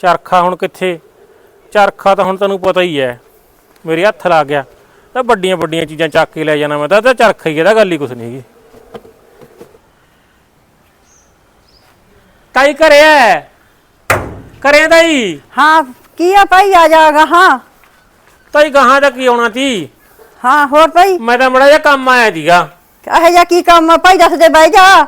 ਚਰਖਾ ਹੁਣ ਕਿੱਥੇ? ਚਰਖਾ ਤਾਂ ਹੁਣ ਤੈਨੂੰ ਪਤਾ ਹੀ ਹੈ। ਮੇਰੇ ਹੱਥ ਲੱਗ ਗਿਆ। ਤਾਂ ਵੱਡੀਆਂ ਵੱਡੀਆਂ ਚੀਜ਼ਾਂ ਚੱਕ ਕੇ ਲੈ ਜਾਣਾ ਮੈਂ। ਤਾਂ ਚਰਖਾ ਹੀ ਇਹਦਾ ਗੱਲ ਹੀ ਕੁਛ ਨਹੀਂ ਹੈਗੀ। ਤਾਈ ਕਰਿਆ ਕਰਿਆ ਤਾਈ? ਹਾਂ ਕੀ ਆ ਭਾਈ? ਆ ਜਾਗਾ ਹਾਂ। ਤਾਈ ਗਾਹਾਂ ਦਾ ਕੀ ਆਉਣਾ ਤੀ? ਹਾਂ ਹੋਰ ਭਾਈ? ਮੈਂ ਤਾਂ ਮੜਾ ਜਿਹਾ ਕੰਮ ਆਇਆ ਸੀਗਾ। ਇਹ ਜਿਹਾ ਕੀ ਕੰਮ ਆ? ਭਾਈ ਦੱਸ ਦੇ ਬਾਈ ਜਾ।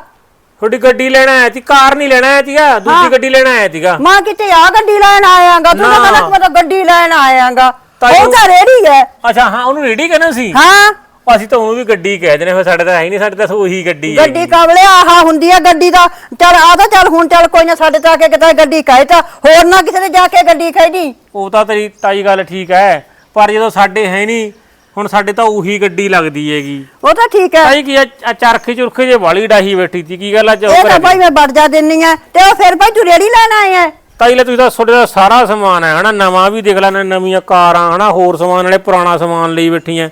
ਤੁਹਾਡੀ ਗੱਡੀ ਲੈਣਾ ਆਇਆ ਸੀ ਕਾਰ ਨਹੀਂ ਲੈਣਾ ਆਇਆ ਸੀਗਾ ਦੂਜੀ ਗੱਡੀ ਲੈਣਾ ਆਇਆ ਸੀਗਾ। ਮਾਂ ਕਿਤੇ ਆ ਗੱਡੀ ਲੈਣ ਆਇਆਗਾ ਤੂੰ ਤਾਂ। ਕਹਿੰਦਾ ਮੈਂ ਗੱਡੀ ਲੈਣ ਆਇਆਗਾ। ਉਹ ਤਾਂ ਰੇੜੀ ਹੈ। ਅੱਛਾ ਹਾਂ ਉਹਨੂੰ ਰੈਡੀ ਕਰਨਾ ਸੀ? ਹਾਂ। ਅਸੀਂ ਤਾਂ ਉਹਨੂੰ ਵੀ ਗੱਡੀ ਕਹਿ ਦਿੰਦੇ ਫਿਰ ਸਾਡੇ ਤਾਂ ਹੈ ਹੀ ਨਹੀਂ ਸਾਡੇ ਤਾਂ ਉਹੀ ਗੱਡੀ ਹੈ ਗੱਡੀ ਕਾਬਲੇ ਆਹਾ ਹੁੰਦੀ ਆ ਗੱਡੀ ਦਾ ਚੱਲ ਆ ਤਾਂ ਚੱਲ ਹੁਣ ਚੱਲ ਕੋਈ ਨਾ ਸਾਡੇ ਤਾਂ ਆ ਕੇ ਕਿਤੇ ਗੱਡੀ ਕਹੇ ਤਾਂ ਹੋਰ ਨਾ ਕਿਸੇ ਦੇ ਜਾ ਕੇ ਗੱਡੀ ਕਹਿਦੀ ਉਹ ਤਾਂ ਤੇਰੀ ਤਾਈ ਗੱਲ ਠੀਕ ਹੈ ਪਰ ਜਦੋਂ ਸਾਡੇ ਹੈ ਨਹੀਂ ਹੁਣ ਸਾਡੇ ਤਾਂ ਉਹੀ ਗੱਡੀ ਲੱਗਦੀ ਹੈਗੀ। ਉਹ ਤਾਂ ਠੀਕ ਹੈ। ਤਾਈ ਕੀ ਆ ਆ ਚਰਖੇ ਚੁਰਖੇ ਜੇ ਵਾਲੀ ਡਾਹੀ ਬੈਠੀ ਸੀ ਕੀ ਗੱਲ ਅੱਜ ਉਹ ਇਹ ਤਾਂ ਭਾਈ ਮੈਂ ਵੜ ਜਾ ਦਿੰਨੀ ਆ ਤੇ ਉਹ ਫਿਰ ਭਾਈ ਤੂੰ ਰੇੜੀ ਲੈਣ ਆਇਆ ਤਾਈ ਲੈ ਤੁਸੀਂ ਤਾਂ ਤੁਹਾਡੇ ਦਾ ਸਾਰਾ ਸਮਾਨ ਹੈ ਹਨਾ ਨਵਾਂ ਵੀ ਦੇਖ ਲੈ ਨਾ ਨਵੀਆਂ ਕਾਰਾਂ ਹਨਾ ਹੋਰ ਸਮਾਨ ਨਾਲੇ ਪੁਰਾਣਾ ਸਮਾਨ ਲਈ ਬੈਠੀਆਂ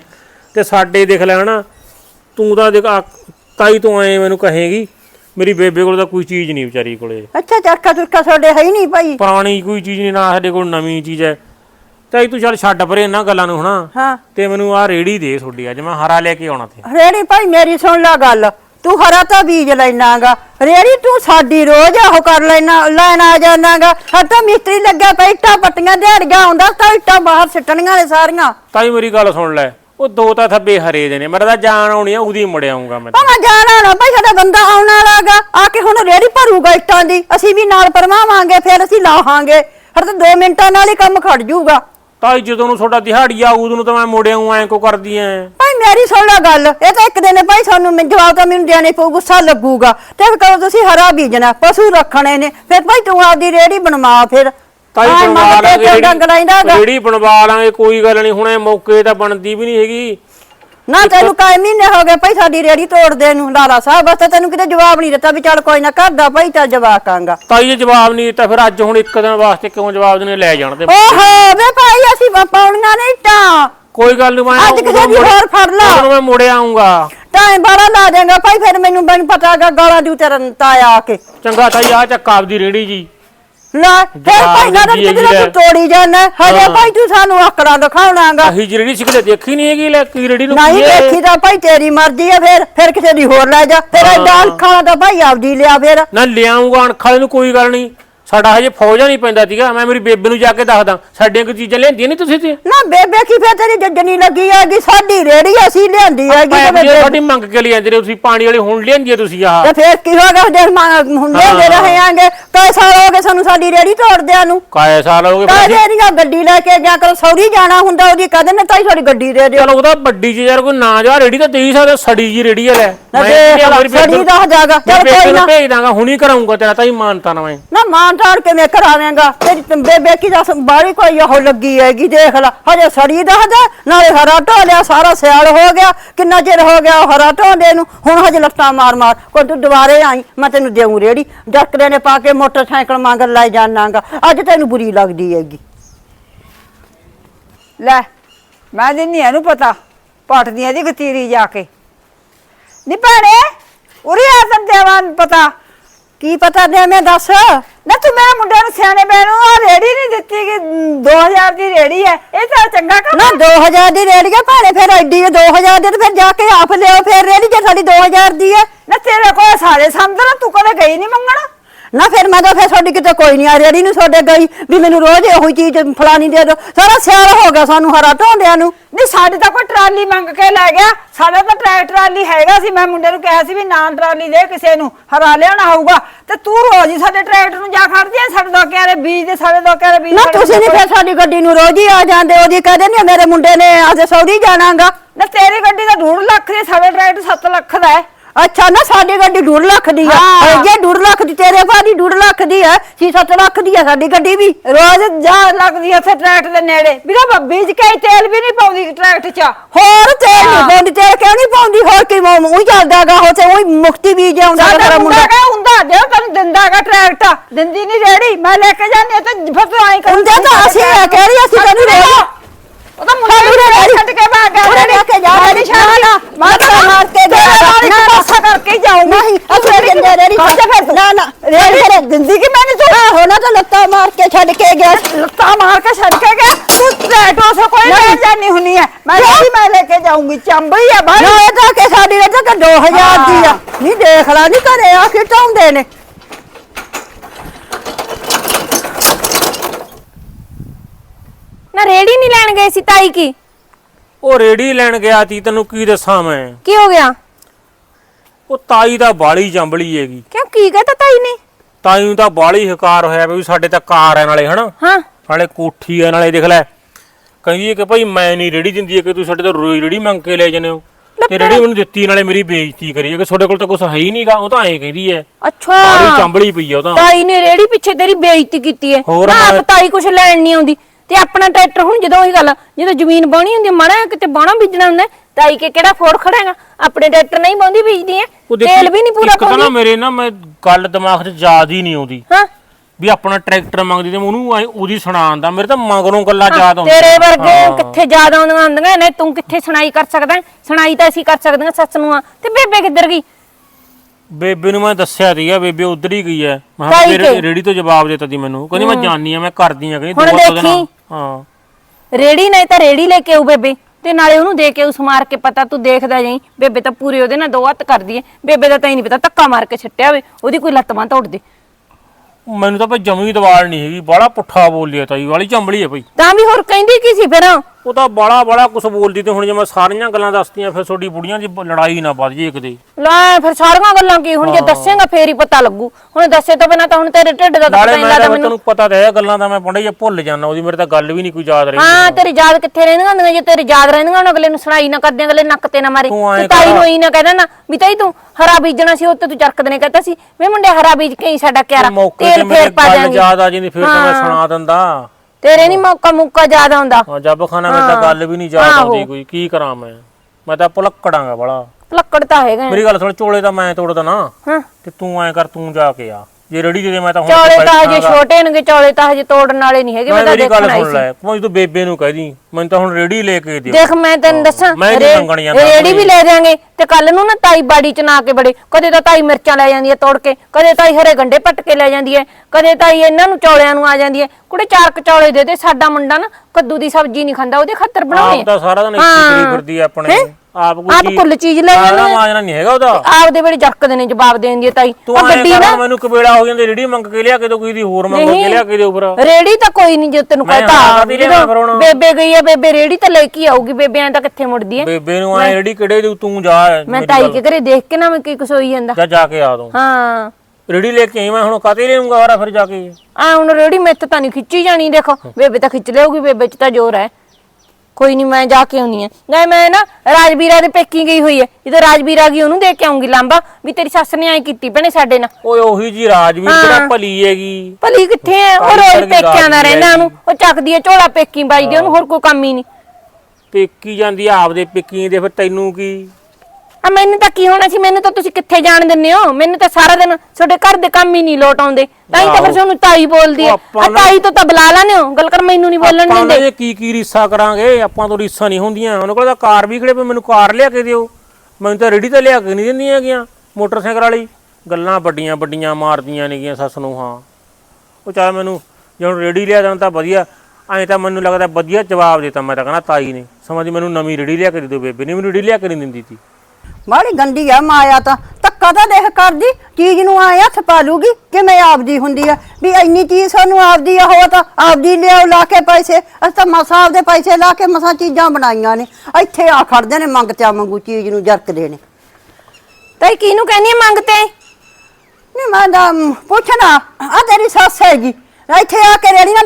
ਤੇ ਸਾਡੇ ਦੇਖ ਲੈ ਹਨਾ ਤੂੰ ਤਾਂ ਦੇਖ ਆ- ਤਾਈ ਤੂੰ ਐ ਮੈਨੂੰ ਕਹੇਗੀ ਮੇਰੀ ਬੇਬੇ ਕੋਲ ਤਾਂ ਕੋਈ ਚੀਜ਼ ਨਹੀਂ ਵਿਚਾਰੀ ਕੋਲੇ। ਅੱਛਾ ਚਰਖਾ ਚੁਰਖਾ ਤੁਹਾਡੇ ਹੈ ਹੀ ਨਹੀਂ ਭਾਈ। ਪੁਰਾਣੀ ਕੋਈ ਚੀਜ਼ ਨਹੀਂ ਨਾ ਸਾਡੇ ਕੋਲ ਨਵੀਂ ਚੀਜ਼ ਹੈ ਤਾਈ ਤੂੰ ਚੱਲ ਛੱਡ ਪਰੇ ਇਹਨਾਂ ਗੱਲਾਂ ਨੂੰ ਹਨਾ। ਹਾਂ। ਤੇ ਮੈਨੂੰ ਆਹ ਰੇੜੀ ਦੇ ਤੁਹਾਡੀ ਅੱਜ ਮੈਂ ਹਰਾ ਲੈ ਕੇ ਆਉਣਾ ਤੇ ਰੇੜੀ ਭਾਈ ਮੇਰੀ ਸੁਣ ਲੈ ਗੱਲ ਤੂੰ ਹਰਾ ਤਾਂ ਬੀਜ ਲੈਣਾਗਾ। ਰੇੜੀ ਤੂੰ ਸਾਡੀ ਰੋਜ਼ ਉਹ ਕਰ ਲੈਣਾ ਲੈਣ ਆ ਜਾਣਾਗਾ ਹਰ ਤਾਂ ਮਿਸਤਰੀ ਲੱਗਿਆ ਪਿਆ ਇੱਟਾਂ ਪੱਟੀਆਂ ਦਿਹਾੜੀਆਂ ਆਉਂਦਾ ਤਾਂ ਇੱਟਾਂ ਬਾਹਰ ਸਿੱਟਣੀਆਂ ਨੇ ਸਾਰੀਆਂ। ਤਾਈ ਮੇਰੀ ਗੱਲ ਸੁਣ ਲੈ ਉਹ ਦੋ ਤਾਂ ਥੱਬੇ ਹਰੇ ਦੇ ਨੇ ਮੇਰਾ ਤਾਂ ਜਾਨ ਆਉਣੀ ਆ ਉਹਦੀ ਮੁੜ ਆਉਂਗਾ ਮੈਂ ਤਾਂ। ਭਾਵੇਂ ਜਾਣਾ ਨਾ ਭਾਈ ਸਾਡਾ ਬੰਦਾ ਆਉਣ ਵਾਲਾਗਾ ਆ ਕੇ ਹੁਣ ਰੇੜੀ ਭਰੂਗਾ ਇੱਟਾਂ ਦੀ ਅਸੀਂ ਵੀ ਨਾਲ ਪਰਵਾਵਾਂਗੇ ਫਿਰ ਅਸੀਂ ਲਾਹਾਂਗੇ। ਹਰ ਤਾਂ 2 ਮਿੰਟਾਂ ਨਾਲ ਹੀ ਕੰਮ ਖੜ ਜਾਊਗਾ ਤਾਈ ਜਦੋਂ ਨੂੰ ਤੁਹਾਡਾ ਦਿਹਾੜੀ ਆਊ ਉਦੋਂ ਨੂੰ ਤਾਂ ਮੈਂ ਮੁੜ ਆਊਂ ਐਂ ਕੋ ਕਰਦੀ ਐ? ਭਾਈ ਮੇਰੀ ਸੁਣ ਲੈ ਗੱਲ। ਇਹ ਤਾਂ ਇੱਕ ਦਿਨ ਭਾਈ ਸਾਨੂੰ ਮੈਂ ਜਵਾਬ ਤਾਂ ਮੈਨੂੰ ਦੇਣੇ ਪਊ ਗੁੱਸਾ ਲੱਗੂਗਾ। ਤੇ ਫਿਰ ਕਹੋ ਤੁਸੀਂ ਹਰਾ ਬੀਜਣਾ? ਪਸ਼ੂ ਰੱਖਣੇ ਨੇ। ਫਿਰ ਭਾਈ ਤੂੰ ਆਪਦੀ ਰੇੜੀ ਬਣਵਾ ਫਿਰ। ਤਾਈ ਬਣਵਾ ਲਾਂਗੇ। ਰੇੜੀ ਬਣਵਾ ਲਾਂਗੇ ਕੋਈ ਗੱਲ ਨਹੀਂ। ਹੁਣ ਇਹ ਮੌਕੇ ਤਾਂ ਬਣਦੀ ਵੀ ਨਹੀਂ ਹੈਗੀ। ਨਾ ਤੈਨੂੰ ਕਾਇ ਮਹੀਨੇ ਹੋ ਗਏ ਭਾਈ ਸਾਡੀ ਰੇੜੀ ਤੋੜਦੇ ਨੂੰ ਲਾਲਾ ਸਾਹਿਬ ਬਸ ਤੈਨੂੰ ਕਿਤੇ ਜਵਾਬ ਨਹੀਂ ਦਿੱਤਾ ਵੀ ਚੱਲ ਕੋਈ ਨਾ ਕਰਦਾ ਭਾਈ ਚੱਲ ਜਵਾਬ ਕਾਂਗਾ ਤਾਈ ਜੇ ਜਵਾਬ ਨਹੀਂ ਦਿੱਤਾ ਫਿਰ ਅੱਜ ਹੁਣ ਇੱਕ ਦਿਨ ਵਾਸਤੇ ਕਿਉਂ ਜਵਾਬ ਦੇਣੇ ਲੈ ਜਾਣ ਤੇ ਓਹੋ ਵੇ ਭਾਈ ਅਸੀਂ ਪਾਉਣੀਆਂ ਨਹੀਂ ਤਾਂ ਕੋਈ ਗੱਲ ਨਹੀਂ ਮੈਂ ਅੱਜ ਕਿਸੇ ਦੀ ਹੋਰ ਫੜ ਲਾ। ਉਦੋਂ ਮੈਂ ਮੁੜ ਆਉਂਗਾ ਟਾਈਮ ਬਾਰਾ ਲਾ ਦੇਗਾ ਭਾਈ ਫਿਰ ਮੈਨੂੰ ਬਣ ਪਤਾਗਾ ਗਾਲਾਂ ਦਿਉ ਤੇਰਾ ਤਾਇਆ ਆ ਕੇ। ਚੰਗਾ ਤਾਈ ਆ ਚੱਕ ਆਪਦੀ ਰੇੜੀ ਜੀ। ਲੈ ਫਿਰ ਭਾਈ ਨਾ ਹੈਗੀ ਲੈ। ਤੂੰ ਤੋੜੀ ਜਾਣਾ ਹਜੇ। ਭਾਈ ਤੂੰ ਸਾਨੂੰ ਆਕੜਾ ਦਿਖਾਉਣਾਗਾ ਆਹੀ ਜੀ ਰੇੜੀ ਸਿੱਖਦੇ ਦੇਖੀ ਨਹੀਂ ਹੈਗੀ ਲੈ ਕੀ ਰੇੜੀ ਨੂੰ ਨਹੀਂ? ਦੇਖੀ ਤਾਂ ਭਾਈ ਤੇਰੀ ਮਰਜ਼ੀ ਹੈ ਫਿਰ ਫਿਰ ਕਿਸੇ ਦੀ ਹੋਰ ਲੈ ਜਾ ਫਿਰ ਐਡਾ ਖਾਣਾ ਤਾਂ ਭਾਈ ਆਪਦੀ ਲਿਆ ਫਿਰ ਨਾ ਲਿਆਉਂਗਾ ਅਣਖਾਲੇ ਨੂੰ ਕੋਈ ਗੱਲ ਨਹੀਂ ਸਾਡਾ ਹਜੇ ਫੌਜਾ ਨਹੀਂ ਪੈਂਦਾ ਸੀਗਾ। ਮੈਂ ਮੇਰੀ ਬੇਬੇ ਨੂੰ ਜਾ ਕੇ ਦੱਸਦਾ ਸਾਡੀਆਂ ਕੋਈ ਚੀਜ਼ਾਂ ਲੈਂਦੀਆਂ ਨਹੀਂ ਤੁਸੀਂ ਤੇ ਨਾ ਬੇਬੇ ਕੀ ਫਿਰ ਤੇਰੀ ਜੱਜਣੀ ਲੱਗੀ ਹੈਗੀ ਸਾਡੀ ਰੇੜੀ ਅਸੀਂ ਲਿਆਂਦੀ ਹੈਗੀ ਤੇ ਮੈਂ ਬੇਬੇ- ਤੁਹਾਡੀ ਮੰਗ ਕੇ ਲਈ ਜਾਂਦੇ ਰਹੇ ਤੁਸੀਂ ਪਾਣੀ ਵਾਲੀ ਹੁਣ ਲਿਆਂਦੀ ਹੈ ਤੁਸੀਂ ਆਹ। ਤੇ ਫਿਰ ਕੀ ਹੋਗਾ ਜੇ ਹੁੰਦੇ ਦੇ ਰਹੇ ਆਂਗੇ ਕਈ ਸਾਲ ਹੋ ਗਏ ਸਾਨੂੰ ਸਾਡੀ ਰੇੜੀ ਤੋੜਦਿਆਂ ਨੂੰ। ਕਾਏ ਸਾਲ ਹੋ ਗਏ ਫਿਰ ਕਾਹਦੇ ਅਸੀਂ- ਗੱਡੀ ਲੈ ਕੇ ਜਾਂ ਕਰ ਸੌਰੀ ਜਾਣਾ ਹੁੰਦਾ ਉਹਦੀ ਕਦੇ ਨਾ ਤਾਈ ਤੁਹਾਡੀ ਗੱਡੀ ਦੇ ਦਿਓ। ਚਲੋ ਉਹਦਾ ਵੱਡੀ ਚੀਜ਼ ਯਾਰ ਕੋਈ ਨਾ ਜਾ ਰੇੜੀ ਤਾਂ ਦੇ ਹੀ ਸਕਦਾ ਸੜੀ ਜੀ ਰੇੜੀ ਹੈ ਲੈ ਨਾ ਮੈਂ ਦੇਖ ਲਾ, ਸੜੀ ਨੂੰ- ਦਾ ਜਾਗਾ। ਮੈਂ ਚੱਲ ਬੇਬੇ ਕੋਈ ਨੂੰ ਨਾ। ਭੇਜ ਦਾਂਗਾ ਹੁਣੀ ਕਰਾਉਂਗਾ ਤੇਰਾ ਤਾਂ ਹੀ ਮਾਨਤਾ ਨਾ ਮੈਂ। ਨਾ ਮਾਨ ਤਾੜ ਕੇ ਮੈਂ ਕਰਾਵੇਂਗਾ ਤੇਰੀ ਤੇ ਬੇਬੇ ਕੀ ਦੱਸ ਬਾਰੀ ਕੋਈ ਉਹ ਲੱਗੀ ਹੈਗੀ, ਦੇਖ ਲੈ। ਹਜੇ ਸੜੀ ਦੱਸਦਾ ਨਾਲੇ ਹਰਾ ਢੋਲਿਆ, ਸਾਰਾ ਸਿਆਲ ਹੋ ਗਿਆ। ਕਿੰਨਾ ਚਿਰ ਹੋ ਗਿਆ ਉਹ ਹਰਾ ਢੋਲੇ ਨੂੰ? ਹੁਣ ਹਜੇ ਲੱਤਾਂ ਮਾਰ ਮਾਰ, ਕੋਈ ਤੂੰ ਦੁਬਾਰੇ ਆਈ, ਮੈਂ ਤੈਨੂੰ ਦੇਉਂ ਰੇੜੀ। ਡਾਕਟਰ ਨੇ ਪਾ ਕੇ ਮੋਟਰਸਾਈਕਲ ਮੰਗ ਲੈ ਜਾਣਾਗਾ। ਅੱਜ ਤੈਨੂੰ ਬੁਰੀ ਲੱਗਦੀ ਹੈਗੀ। ਲੈ, ਮੈਂ ਦਿੰਨੀ ਇਹਨੂੰ ਪਤਾ ਪਟਦੀ ਦੀ ਗਤੀਰੀ ਜਾ ਕੇ। ਨੀ ਭੈਣੇ, ਉਰੇ ਆ ਤੈਨੂੰ ਦੇਵਾਂ ਪਤਾ। ਕੀ ਪਤਾ ਦੇ ਮੈਂ ਦੱਸ? ਨਾ ਤੂੰ ਮੇਰੇ ਮੁੰਡੇ ਨੂੰ ਸਿਆਣੇ ਬੈਨੂੰ ਆ ਰੇੜੀ ਨਹੀਂ ਦਿੱਤੀ ਕਿ 2000 ਦੀ ਰੇੜੀ ਹੈ। ਇਹ ਤਾਂ ਚੰਗਾ ਕੰਮ ਨਾ 2000 ਦੀ ਰੇੜੀ ਹੈ ਭਾਣੇ ਫਿਰ ਐਡੀ 2000 ਦੀ ਤੇ ਫਿਰ ਜਾ ਕੇ ਆਪ ਲਿਓ ਫਿਰ ਰੇੜੀ ਜੇ ਸਾਡੀ 2000 ਦੀ ਹੈ। ਨਾ ਤੇਰੇ ਕੋਲ ਸਾਰੇ ਸਮਝਣਾ ਤੂੰ ਕਦੇ ਗਈ ਨਹੀਂ ਮੰਗਣਾ? ਨਾ ਫਿਰ ਮੈਂ ਤਾਂ ਫਿਰ ਤੁਹਾਡੀ ਕਿਤੇ ਕੋਈ ਨਹੀਂ ਆ ਰੇੜੀ ਨੂੰ ਤੁਹਾਡੇ ਗਈ ਵੀ ਮੈਨੂੰ ਰੋਜ਼ ਇਹੋ ਹੀ ਚੀਜ਼ ਫਲਾਣੀ ਦੇ ਦਿਓ। ਸਾਰਾ ਸਿਆਲ ਹੋ ਗਿਆ ਸਾਨੂੰ ਹਰਾ ਢੋਂਦਿਆਂ ਨੂੰ। ਨਹੀਂ ਸਾਡੇ ਤਾਂ ਕੋਈ ਟਰਾਲੀ ਮੰਗ ਕੇ ਲੈ ਗਿਆ। ਸਾਡਾ ਤਾਂ ਟਰੈਕ ਟਰਾਲੀ ਹੈਗਾ ਸੀ। ਮੈਂ ਮੁੰਡੇ ਨੂੰ ਕਿਹਾ ਸੀ ਵੀ ਨਾ ਟਰਾਲੀ ਦੇ ਕਿਸੇ ਨੂੰ ਹਰਾ ਲਿਆਉਣਾ ਹੋਊਗਾ। ਤੇ ਤੂੰ ਰੋਜ਼ ਹੀ ਸਾਡੇ ਟਰੈਕਟਰ ਨੂੰ ਜਾ ਖੜਦੀ ਐ ਸਾਡੇ ਦੋਕਿਆਂ ਦੇ ਬੀਜ ਦੇ ਸਾਡੇ ਦੋਕਿਆਂ ਦੇ ਬੀਜ ਨਾ ਤੁਸੀਂ ਨਹੀਂ ਫਿਰ ਸਾਡੀ ਗੱਡੀ ਨੂੰ ਰੋਜ਼ ਹੀ ਆ ਜਾਂਦੇ ਉਹਦੀ ਕਹਦੇ ਨਹੀਂ ਮੇਰੇ ਮੁੰਡੇ ਨੇ ਅੱਜ ਸੌਦੀ ਜਾਣਾਗਾ। ਨਾ ਤੇਰੀ ਗੱਡੀ ਦਾ 2 ਲੱਖ ਦੀ ਸਾਡੇ ਟਰੈਕਟਰ 7 ਲੱਖ ਦਾ ਹੈ ਅੱਛਾ ਨਾ ਸਾਡੀ ਗੱਡੀ 2 ਲੱਖ ਦੀ ਆ। ਹਾਂ। ਜੇ 2 ਲੱਖ ਦੀ ਤੇਰੇ ਭਾਦੀ 2 ਲੱਖ ਦੀ ਆ 6-7 ਲੱਖ ਦੀ ਆ ਸਾਡੀ ਗੱਡੀ ਵੀ। ਰੋਜ਼ ਜਾ ਲੱਗਦੀ ਉੱਥੇ ਟਰੈਕਟਰ ਦੇ ਨੇੜੇ। ਵੀਰਾ ਬੀਜ ਕੇ ਤੇਲ ਵੀ ਨਹੀਂ ਪਾਉਂਦੀ ਟਰੈਕਟਰ 'ਚ। ਹੋਰ ਤੇਲ ਨਹੀਂ ਹਾਂ। ਪਾਉਂਦੀ ਤੇਲ ਕਿਉਂ ਨਹੀਂ ਪਾਉਂਦੀ? ਹੋਰ ਕੀ ਮੂੰਹ ਚੱਲਦਾਗਾ ਹੋ ਤੇ ਉਹੀ ਮੁਕਤੀ ਬੀਜ ਆਉਂਦਾ ਸਾਡਾ ਤੇਰਾ ਮੁੰਡਾ ਮੁੰਡਾ। ਕਹੇ ਹੁੰਦਾ ਦੇ ਤੈਨੂੰ ਦਿੰਦਾਗਾ ਟਰੈਕਟਰ। ਦਿੰਦੀ ਨਹੀਂ ਰੇੜੀ ਮੈਂ ਲੈ ਕੇ ਜਾਂਦੀ ਤੇ ਫਿਰ ਤੂੰ ਆਈ ਹੁੰਦੇ ਤਾਂ ਅਸੀਂ ਕਹਿ ਰਹੀ ਅਸੀਂ ਤੈਨੂੰ ਰੇੜੀ। ਉਹ ਤਾਂ ਮੁੰਡੇ ਨੂੰ ਰੇੜੀ ਛੱਡ ਕੇ ਭਾਗ ਗਿਆ ਉਹਨੇ ਲੈ ਕੇ ਜਾ ਰੇੜੀ ਛੱਡ ਨਾ, ਮੈਂ ਧੱਕਾ ਮਾਰ ਕੇ ਤੇਰੇ ਜਾ। ਨਾਲ ਇੱਕ ਨਾ, ਨਾ। ਪਾਸਾ ਕਰਕੇ ਹੀ ਜਾਊਂਗੀ। ਨਹੀਂ ਅਸੀਂ ਦਿੰਦੇ ਰੇੜੀ ਖੜ ਜਾ ਫਿਰ ਨਾ ਨਾ ਰੇੜੀ ਦਿੰਦੀ ਕਿ ਮੈਨੂੰ ਤੂੰ? ਹੋਣਾ ਤਾਂ ਲੱਤਾਂ ਮਾਰ ਕੇ ਛੱਡ ਕੇ ਗਿਆ। ਲੱਤਾਂ ਮਾਰ ਕੇ ਛੱਡ ਕੇ ਗਿਆ। ਤੂੰ ਟਰੈਕਟਰ ਸੇ ਕੋਈ ਨਹੀਂ। ਲੈ ਜਾਣੀ ਹੁੰਨੀ ਹੈ ਮੈਂ? ਵੀ ਮੈਂ ਲੈ ਕੇ ਜਾਊਂਗੀ ਚੰਬੜੀ ਹੈ ਬਾਈ। ਇਹ ਤਾਂ ਕਿ ਸਾਡੀ ਤਾਂ 2000 ਦੀ ਆ। ਨਹੀਂ ਦੇਖ ਲਾ ਨਹੀਂ ਘਰੇ ਆ ਕੇ ਢਾਉਂਦੇ ਨੇ। ਨਾ ਰੇੜੀ ਨਹੀਂ ਲੈਣ ਗਏ ਸੀ ਤਾਈ ਕੀ? ਉਹ ਰੇੜੀ ਲੈਣ ਗਿਆ ਤੀ ਤੈਨੂੰ ਕੀ ਦੱਸਾਂ ਮੈਂ? ਕੀ ਹੋ ਗਿਆ? ਉਹ ਤਾਈ ਦਾ ਬਾਲੀ ਜੰਬਲੀ ਹੈਗੀ। ਕਿਉਂ ਕੀ ਕਹਤਾ ਤਾਈ ਨੇ? ਤਾਈ ਨੂੰ ਤਾਂ ਬਾਲੀ ਹਕਾਰ ਹੋਇਆ ਵੀ ਸਾਡੇ ਤਾਂ ਕਾਰ ਹੈ ਨਾਲੇ ਹਨਾ? ਹਾਂ। ਨਾਲੇ ਕੋਠੀ ਹੈ ਨਾਲੇ ਦੇਖ ਲੈ ਕਹਿੰਦੀ ਹੈ ਕਿ ਭਾਈ ਮੈਂ ਨਹੀਂ ਰੇੜੀ ਦਿੰਦੀ ਹੈ ਕਿ ਤੁਸੀਂ ਸਾਡੇ ਤੋਂ ਰੋਜ਼ ਰੇੜੀ ਮੰਗ ਕੇ ਲੈ ਜਾਂਦੇ ਹੋ। ਤੇ ਰੇੜੀ ਮੈਨੂੰ ਦਿੱਤੀ ਨਾਲੇ ਮੇਰੀ ਬੇਇੱਜ਼ਤੀ ਕਰੀ ਹੈ ਕਿ ਤੁਹਾਡੇ ਕੋਲ ਤਾਂ ਕੁਝ ਹੈ ਹੀ ਨਹੀਂਗਾ ਉਹ ਤਾਂ ਐਂ ਕਹਿੰਦੀ ਹੈ। ਅੱਛਾ। ਬਾਲੀ ਚੰਬਲੀ ਪਈ ਹੈ ਉਹ ਤਾਂ। ਤਾਈ ਨੇ ਰੇੜੀ ਪਿੱਛੇ ਤੇਰੀ ਬੇਇੱਜ਼ਤੀ ਕੀਤੀ ਹੈ। ਹੋਰ ਨਾ ਤਾਈ ਕੁਛ ਲੈਣ ਨਹੀਂ ਆਉਂਦੀ। ਤੇ ਆਪਣਾ ਟਰੈਕਟਰ ਹੁਣ ਜਦੋਂ ਉਹੀ ਗੱਲ ਜਦੋਂ ਜ਼ਮੀਨ ਬਾਣੀ ਹੁੰਦੀ ਮਾਣਾ ਕਿਤੇ ਬਾਣਾ ਬੀਜਣਾ ਹੁੰਦਾ ਤਾਈ ਕੇ ਕਿਹੜਾ ਫੋੜ ਖੜਾਗਾ ਆਪਣੇ ਟਰੈਕਟਰ ਨਹੀਂ ਬਾਉਂਦੀ ਬੀਜਦੀ ਹੈ ਉਹ ਦੇਖੀ, ਤੇਲ ਵੀ ਨਹੀਂ ਪੂਰਾ ਇੱਕ ਤਾਂ ਨਾ ਪਾਉਂਦੀ ਮੇਰੇ ਨਾ ਮੈਂ ਗੱਲ ਦਿਮਾਗ 'ਚ ਯਾਦ ਹੀ ਨਹੀਂ ਆਉਂਦੀ ਹਾਂ ਵੀ ਆਪਣਾ ਟਰੈਕਟਰ ਮੰਗਦੀ ਤੇ ਮੈਂ ਉਹਨੂੰ ਐਂ ਉਹਦੀ ਸੁਣਾਉਣ ਦਾ ਮੇਰੇ ਤਾਂ ਮਗਰੋਂ ਗੱਲਾਂ ਯਾਦ ਆਉਂਦੀਆਂ ਤੇਰੇ ਵਰਗੇ। ਕਿੱਥੇ ਜ਼ਿਆਦਾ ਆਉਂਦੀਆਂ ਹੁੰਦੀਆਂ ਨੇ ਤੂੰ ਕਿੱਥੇ ਸੁਣਾਈ ਕਰ ਸਕਦਾ ਹੈ? ਸੁਣਾਈ ਤਾਂ ਅਸੀਂ ਕਰ ਸਕਦੇ ਹਾਂ ਸੱਸ ਨੂੰ ਆ ਤੇ ਬੇਬੇ ਕਿੱਧਰ ਗਈ ਬੇਬੇ ਨੂੰ ਮੈਂ ਦੱਸਿਆ ਸੀਗਾ ਬੇਬੇ ਉਧਰ ਹੀ ਗਈ ਹੈ ਮੈਂ ਤਾਈ ਕਿਹਾ ਕੇ। ਰੇੜੀ ਤੋਂ ਜਵਾਬ ਦਿੱਤਾ ਸੀ ਮੈਨੂੰ ਕਹਿੰਦੀ ਮੈਂ ਜਾਣੀ ਆ ਮੈਂ ਕਰਦੀ ਆ ਕਹਿੰਦੀ ਹੁਣ ਦੋ ਨਾਲ। ਦੇਖੀ। ਹਾਂ। ਰੇੜੀ ਨਹੀਂ ਤਾਂ ਰੇੜੀ ਲੈ ਕੇ ਆਉ ਬੇਬੇ ਤੇ ਨਾਲੇ ਉਹਨੂੰ ਦੇ ਕੇ ਉਸ ਮਾਰ ਕੇ ਪਤਾ ਤੂੰ ਦੇਖਦਾ ਜਾਈ। ਬੇਬੇ ਤਾਂ ਪੂਰੇ ਉਹਦੇ ਨਾਲ ਦੋ ਹੱਥ ਕਰਦੀ ਏ ਬੇਬੇ ਦਾ ਤਾਂ ਹੀ ਨਹੀਂ ਪਤਾ ਧੱਕਾ ਮਾਰ ਕੇ ਛੱਟਿਆ ਹੋਵੇ ਉਹਦੀ ਕੋਈ ਲੱਤ ਬਾਂਹ ਤੋੜ ਦੇ। ਮੈਨੂੰ ਤਾਂ ਭਾਈ ਜਮੀ ਦਵਾਲ ਨਹੀਂ ਹੈਗੀ ਬਾਲਾ ਪੁੱਠਾ ਬੋਲੀ ਆ ਤਾਈ ਵਾਲੀ ਚੰਬਲੀ ਹੈ ਭਾਈ। ਤਾਂ ਵੀ ਹੋਰ ਕਹਿੰਦੀ ਕੀ ਸੀ ਫਿਰ? ਉਹ ਤਾਂ ਬਾਲਾ ਬਾਲਾ ਕੁਝ ਬੋਲਦੀ ਤੇ ਹੁਣ ਜੇ ਮੈਂ ਸਾਰੀਆਂ ਗੱਲਾਂ ਦੱਸਤੀਆਂ ਫਿਰ ਤੁਹਾਡੀ ਬੁੜੀਆਂ ਦੀ ਲੜਾਈ ਨਾ ਵੱਧ ਜੇ ਕਿਤੇ। ਲੈ ਫਿਰ ਸਾਰੀਆਂ ਗੱਲਾਂ ਕੀ ਹੁਣ ਜੇ ਦੱਸੇਗਾ ਫੇਰ ਹੀ ਪਤਾ ਲੱਗੂ। ਹੁਣ ਦੱਸੇ ਤੋਂ ਬਿਨਾ ਤਾਂ ਹੁਣ ਤੇਰੇ ਢਿੱਡ ਦਾ ਤਾਂ ਪਤਾ ਨਾਲੇ ਨਹੀਂ ਮੈਂ ਲੱਗਦਾ ਤਾਂ ਮੈਨੂੰ। ਤੈਨੂੰ ਪਤਾ ਤਾਂ ਹੈ ਗੱਲਾਂ ਦਾ ਮੈਂ ਪੜ੍ਹੀ ਆ ਭੁੱਲ ਜਾਂਦਾ ਉਹਦੀ ਮੇਰੇ ਤਾਂ ਗੱਲ ਵੀ ਨਹੀਂ ਕੋਈ ਯਾਦ ਰਹੀ ਹਾਂ ਤੇਰੀ ਯਾਦ ਕਿੱਥੇ ਰਹਿੰਦੀਆਂ ਹੁੰਦੀਆਂ? ਜੇ ਤੇਰੀ ਯਾਦ ਰਹਿੰਦੀਆਂ ਹੁਣ ਅਗਲੇ ਨੂੰ ਸੁਣਾਈ ਨਾ ਕਰਦੇ ਅਗਲੇ ਨੱਕ ਤੇ ਨਾ ਮਾਰੇ। ਤੂੰ ਐਂ ਤੇ ਤਾਈ। ਨੂੰ ਹੀ ਨਾ ਕਹਿ ਦੇਣਾ ਵੀ ਤਾਈ ਤੂੰ ਹਰਾ ਬੀਜਣਾ ਸੀ ਉੱਤੇ ਤੂੰ ਚਰਕਦ ਨੇ ਕਹਤਾ ਸੀ। ਵੇ ਮੁੰਡੇ ਹਰਾ ਬੀਜ ਕੇ ਹੀ ਸਾਡਾ ਕਿਆਰਾ। ਮੌਕੇ ਤੇ ਤੇਲ ਮੇਰੇ ਫੇਰ ਪਾ ਗੱਲ ਜਾਾਂਗੇ ਯਾਦ ਆ ਜਾਂਦੀ ਫਿਰ ਤਾਂ ਮੈਂ ਸੁਣਾ ਦਿੰਦਾ। ਤੇਰੇ ਨਹੀਂ ਮੌਕਾ ਮੁੱਕਾ ਜ਼ਿਆਦਾ ਹੁੰਦਾ ਹਾਂ ਜੱਬ ਖਾਨਾ ਤਾਂ ਗੱਲ ਵੀ ਨਹੀਂ ਯਾਦ ਆਉਂਦੀ ਕੋਈ ਕੀ ਕਰਾਂ ਮੈਂ? ਮੈਂ ਤਾਂ ਭੁਲੱਕੜਾਂਗਾ ਬੜਾ ਲੱਕੜ ਤਾਂ ਹੈਗਾ। ਮੇਰੀ ਗੱਲ ਸੁਣ ਚੋਲੇ ਤਾਂ ਮੈਂ ਤੋੜਦਾ ਨਾ ਹਾਂ। ਤੇ ਤੂੰ ਐਂ ਕਰ ਤੂੰ ਜਾ ਕੇ ਆ। ਜੇ ਰੜੀ ਦੇ ਦੇ ਮੈਂ ਤਾਂ ਹੁਣ ਚੌਲੇ ਤਾਂ ਹਜੇ। ਛੋਟੇ ਨੇਗੇ ਚੌਲੇ ਤਾਂ ਹਜੇ ਤੋੜਨ ਵਾਲੇ ਨਹੀਂ ਹੈਗੇ ਮੈਂ ਮੈਂ ਤਾਂ ਦੇਖਣ ਸੁਣ ਸੀ ਕੋਈ ਤੂੰ ਬੇਬੇ ਨੂੰ ਕਹਿ ਦੀ ਮੈਨੂੰ ਤਾਂ ਹੁਣ ਰੇੜੀ ਲੈ ਕੇ ਦਿਓ ਦੇਖ ਮੈਂ ਤੈਨੂੰ ਦੱਸਾਂ ਮੈਂ ਜਾਂਦਾ ਰੇੜੀ ਵੀ। ਲੈ ਜਾਾਂਗੇ ਤੇ ਕੱਲ ਨੂੰ ਨਾ ਤਾਈ ਬਾੜੀ ਚ ਨਾ ਕੇ ਬੜੇ ਕਦੇ ਤਾਂ ਤਾਈ ਮਿਰਚਾਂ ਲੈ ਜਾਂਦੀ ਹੈ ਤੋੜ ਕੇ ਕਦੇ ਤਾਈ ਹਰੇ ਗੰਡੇ ਪੱਟ ਕੇ ਲੈ ਜਾਂਦੀ ਹੈ ਕਦੇ ਤਾਈ ਇਹਨਾਂ ਨੂੰ ਚੌਲਿਆਂ ਨੂੰ ਆ ਜਾਂਦੀ ਹੈ ਕੁੜੇ ਚਾਰ ਕ ਚੌਲੇ ਦੇ ਦੇ ਸਾਡਾ ਮੁੰਡਾ ਨਾ ਕੱਦੂ ਦੀ ਸਬਜ਼ੀ ਨਹੀਂ ਖਾਂਦਾ ਉਹਦੇ ਖਾਤਰ ਬਣਾਉਣੇ ਆਪ ਤਾਂ ਸਾਰਾ ਦਿਨ ਇੱਥੇ ਹਾਂ। ਫਿਰਦੀ ਆ ਆਪਣੇ ਹੈਂ? ਆਪ ਕੋਈ ਆਪ ਕੁੱਲ ਚੀਜ਼ ਲੈ ਆਹ ਜਾਂਦੇ ਮਾਜਣਾ ਨਹੀਂ ਹੈਗਾ ਉਹਦਾ। ਆਪਦੇ ਵੇਲੇ ਜਰਕਦੇ ਨੇ ਜਵਾਬ ਦੇਣ ਦੀ ਤਾਈ। ਤੂੰ ਉਹ ਐਂ ਗੱਡੀ ਨਾ ਮੈਨੂੰ ਕਬੇੜਾ ਹੋ ਜਾਂਦੇ ਰੇੜੀ ਮੰਗ ਕੇ ਲਿਆ ਕੇ ਦੋ ਕੋਈ ਦੀ ਹੋਰ ਮੰਗ ਕੇ। ਲਿਆ ਕੇ ਦਿਓ ਫਿਰ ਰੇੜੀ ਤਾਂ ਕੋਈ ਨਹੀਂ ਜੇ ਤੈਨੂੰ ਕਹਤਾ। ਬੇਬੇ ਗਈ ਹੈ ਬੇਬੇ ਰੇੜੀ ਤਾਂ ਲੈ ਕੇ ਆਊਗੀ ਬੇਬੇ ਐਂ ਤਾਂ ਕਿੱਥੇ ਮੁੜਦੀ ਹੈ ਬੇਬੇ ਨੂੰ ਐ ਰੇੜੀ ਕਿਹੜੇ ਦਿਓ ਤੂੰ ਜਾ ਮੈਂ ਤਾਈ ਕੇ ਘਰੇ ਦੇਖ ਕੇ ਨਾ ਮੈਂ ਕੀ ਕੁਛ ਹੋਈ ਜਾਂਦਾ। ਜਾ ਜਾ ਕੇ ਆ ਦੂੰ ਹਾਂ। ਰੇੜੀ ਲੈ ਕੇ ਆਈ ਮੈਂ ਹੁਣ ਕਾਤੇ ਲੈਉਂਗਾ ਹਰਾ ਫਿਰ ਜਾ ਕੇ। ਆ ਹੁਣ ਰੇੜੀ ਮੈਥ ਤਾਂ ਨਹੀਂ ਖਿੱਚੀ ਜਾਣੀ ਦੇਖੋ। ਬੇਬੇ ਤਾਂ ਖਿੱਚ ਲਿਆਊਗੀ ਬੇਬੇ ਚ ਤਾਂ ਜ਼ੋਰ ਹੈ ਕੋਈ ਨਹੀਂ ਮੈਂ ਜਾ ਕੇ ਆਉਣੀ ਆ। ਨਹੀਂ ਮੈਂ ਨਾ ਰਾਜਵੀਰਾ ਦੇ ਪੇਕੀ ਗਈ ਹੋਈ ਹੈ ਜਦੋਂ ਰਾਜਵੀਰਾ ਗਈ ਉਹਨੂੰ ਦੇ ਕੇ ਆਉਂਗੀ ਲਾਂਬਾ ਵੀ ਤੇਰੀ ਸੱਸ ਨੇ ਐ ਕੀਤੀ ਭੈਣੇ ਸਾਡੇ ਨਾਲ। ਓਏ ਉਹੀ ਜੀ ਰਾਜਵੀਰ ਜਿਹੜਾ ਭਲੀ ਹੈਗੀ। ਭਲੀ ਕਿੱਥੇ ਐ ਉਹ ਰੋਜ਼ ਪੇਕਿਆਂ ਦਾ ਰਾਜਵੀਰ ਰਹਿੰਦਾ ਉਹਨੂੰ। ਉਹ ਚੱਕਦੀ ਐ ਝੋਲਾ ਪੇਕੀ ਬਾਈ ਦੇ ਉਹਨੂੰ ਹੋਰ ਕੋਈ ਕੰਮ ਹੀ ਨਹੀਂ। ਪੇਕੀ ਜਾਂਦੀ ਆ ਆਪਦੇ ਪੇਕੀ ਦੇ ਫਿਰ ਤੈਨੂੰ ਕੀ? ਆ ਮੈਨੂੰ ਤਾਂ ਕੀ ਹੋਣਾ ਸੀ? ਮੈਨੂੰ ਤਾਂ ਤੁਸੀਂ ਕਿੱਥੇ ਜਾਣ ਦਿੰਦੇ ਹੋ? ਮੈਨੂੰ ਤਾਂ ਸਾਰਾ ਦਿਨ ਤੁਹਾਡੇ ਘਰ ਦੇ ਕੰਮ ਹੀ ਨਹੀਂ ਲੋਟ ਆਉਂਦੇ। ਤਾਂ ਹੀ ਤਾਂ ਫਿਰ ਤੁਹਾਨੂੰ ਤਾਈ ਬੋਲਦੀ ਆਪਾਂ ਆ ਨਾ- ਤਾਈ ਤੋਂ ਤਾਂ ਬੁਲਾ ਲੈਣੇ ਹੋ। ਗੱਲ ਕਰ ਮੈਨੂੰ ਨਹੀਂ ਬੋਲਣ ਆਪਾਂ ਦਿੰਦੇ। ਨੇ ਕੀ ਕੀ ਰੀਸਾ ਕਰਾਂਗੇ? ਆਪਾਂ ਤੋਂ ਰੀਸਾਂ ਨਹੀਂ ਹੁੰਦੀਆਂ। ਉਹਨਾਂ ਕੋਲ ਤਾਂ ਕਾਰ ਵੀ ਖੜੇ ਪਏ? ਮੈਨੂੰ ਕਾਰ ਲਿਆ ਕੇ ਦਿਓ। ਮੈਨੂੰ ਤਾਂ ਰੇੜੀ ਤੇ ਲਿਆ ਕੇ ਨਹੀਂ ਦਿੰਦੀਆਂ ਹੈਗੀਆਂ। ਮੋਟਰਸਾਈਕਲ ਵਾਲੀ। ਗੱਲਾਂ ਵੱਡੀਆਂ ਵੱਡੀਆਂ ਮਾਰਦੀਆਂ ਨੇਗੀਆਂ ਸੱਸ ਨੂੰ ਹਾਂ ਉਹ ਚੱਲ ਮੈਨੂੰ ਜੇ ਹੁਣ ਰੇੜੀ ਲਿਆ ਦੇਣ ਤਾਂ ਵਧੀਆ। ਐਂ ਤਾਂ ਮੈਨੂੰ ਲੱਗਦਾ ਵਧੀਆ ਜਵਾਬ ਦਿੱਤਾ। ਮੈਂ ਤਾਂ ਕਹਣਾ ਤਾਈ ਨੇ। ਸਮਝਦੀ ਮੈਨੂੰ ਨਵੀਂ ਰੇੜੀ ਲਿਆ ਕੇ ਦੇ ਦਿਓ ਬੇਬੇ ਨੇ। ਮੈਨੂੰ ਰੇੜੀ ਲਿਆ ਕੇ ਨਹੀਂ ਦਿੰਦੀ ਸੀ ਮਾੜੀ ਗੰਦੀ ਆ ਮਾਇਆ ਤਾਂ। ਧੱਕਾ ਤਾਂ ਦੇਖ ਕਰਦੀ ਚੀਜ਼ ਨੂੰ ਆਏ ਹੱਥ ਪਾ ਲੂਗੀ ਕਿਵੇਂ ਆਪਦੀ ਹੁੰਦੀ ਆ। ਵੀ ਇੰਨੀ ਚੀਜ਼ ਸਾਨੂੰ ਆਪਦੀ ਆ ਹੋ ਤਾਂ ਆਪਦੀ ਲਿਆਓ ਲਾ ਕੇ ਪੈਸੇ। ਅਸੀਂ ਤਾਂ ਮਸਾ ਆਪਦੇ ਪੈਸੇ ਲਾ ਕੇ ਮਸਾ ਚੀਜ਼ਾਂ ਬਣਾਈਆਂ ਨੇ। ਇੱਥੇ ਆ ਖੜਦੇ ਨੇ ਮੰਗਤਿਆਂ ਮੰਗੂ ਚੀਜ਼ ਨੂੰ ਜਰਕਦੇ ਨੇ। ਤਾਈ ਕਿਹਨੂੰ ਕਹਿੰਦੀ ਐ ਮੰਗਤੇ ਨਹੀਂ ਮੈਂ ਤਾਂ ਮ, ਪੁੱਛਣਾ ਆ ਤੇਰੀ ਸੱਸ ਹੈਗੀ। ਇੱਥੇ ਆ ਕੇ ਰੇੜੀ ਨਾ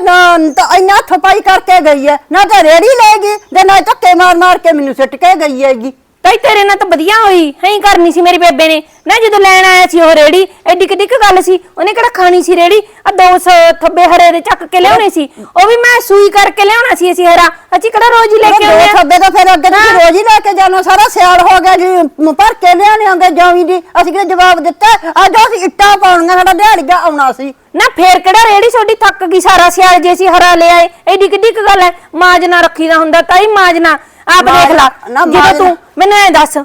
ਤਾਂ ਇੰਨਾ ਹੱਥ ਪਾਈ ਕਰਕੇ ਗਈ ਹੈ ਨਾ ਤਾਂ ਰੇੜੀ ਲੈ ਗਈ ਤੇ ਨਾ ਧੱਕੇ ਮਾਰ ਮਾਰ ਕੇ ਮੈਨੂੰ ਸਿੱਟ ਕੇ ਗਈ ਹੈਗੀ। ਤਾਈ ਤੇਰੇ ਨਾਲ ਤਾਂ ਵਧੀਆ ਹੋਈ। ਹੈ ਕਰਨੀ ਸੀ ਮੇਰੀ ਬੇਬੇ ਨੇ। ਨਾ ਜਦੋਂ ਲੈਣ ਆਇਆ ਸੀ ਉਹ ਰੇੜੀ ਐਡੀ ਕਿੱਡੀ ਕੁ ਗੱਲ ਸੀ। ਉਹਨੇ ਕਿਹੜਾ ਖਾਣੀ ਸੀ ਰੇੜੀ? ਆ 200 ਥੱਬੇ ਹਰੇ ਦੇ ਚੱਕ ਕੇ ਲਿਆਉਣੇ ਸੀ। ਉਹ ਵੀ ਮੈਂ ਸੂਈ ਕਰਕੇ ਲਿਆਉਣਾ ਸੀ ਅਸੀਂ ਹਰਾ। ਅਸੀਂ ਕਿਹੜਾ ਰੋਜ਼ ਹੀ ਲੈ ਕੇ ਆਉਂਦੇ ਆ? ਸੱਬੇ ਤਾਂ ਫਿਰ ਅੱਗੇ ਤੁਸੀਂ ਰੋਜ਼ ਹੀ ਲੈ ਕੇ ਜਾਣਾ। ਸਾਰਾ ਸਿਆਲ ਹੋ ਗਿਆ ਜੀ। ਮ- ਭਰ ਕੇ ਲਿਆਣੇ ਆਂਗੇ ਜਾਵੀ ਦੀ। ਅਸੀਂ ਕਿਹੜਾ ਜਵਾਬ ਦਿੱਤਾ? ਅੱਜ ਅਸੀਂ ਇੱਟਾਂ ਪਾਉਣੀਆਂ। ਸਾਡਾ ਦਿਹਾੜੀਆ ਆਉਣਾ ਸੀ। ਨਾ ਫੇਰ ਕਿਹੜਾ ਰੇੜੀ ਛੋਡੀ ਥੱਕ ਗਈ ਸਾਰਾ ਸਿਆਲ ਜੇ ਅਸੀਂ ਹਰਾ ਲੈ ਆਏ ਐਡੀ ਕਿੱਡੀ ਕੁ ਗੱਲ ਹੈ? ਮਾਜ ਨਾ ਰੱਖੀਦਾ ਹੁੰਦਾ ਤਾਈ ਮਾਜ ਨਾ। ਆਪ ਦੇਖ ਲਾ ਨਾ ਜਦੋਂ ਤੂੰ ਮੈਨੂੰ ਐ ਦੱਸ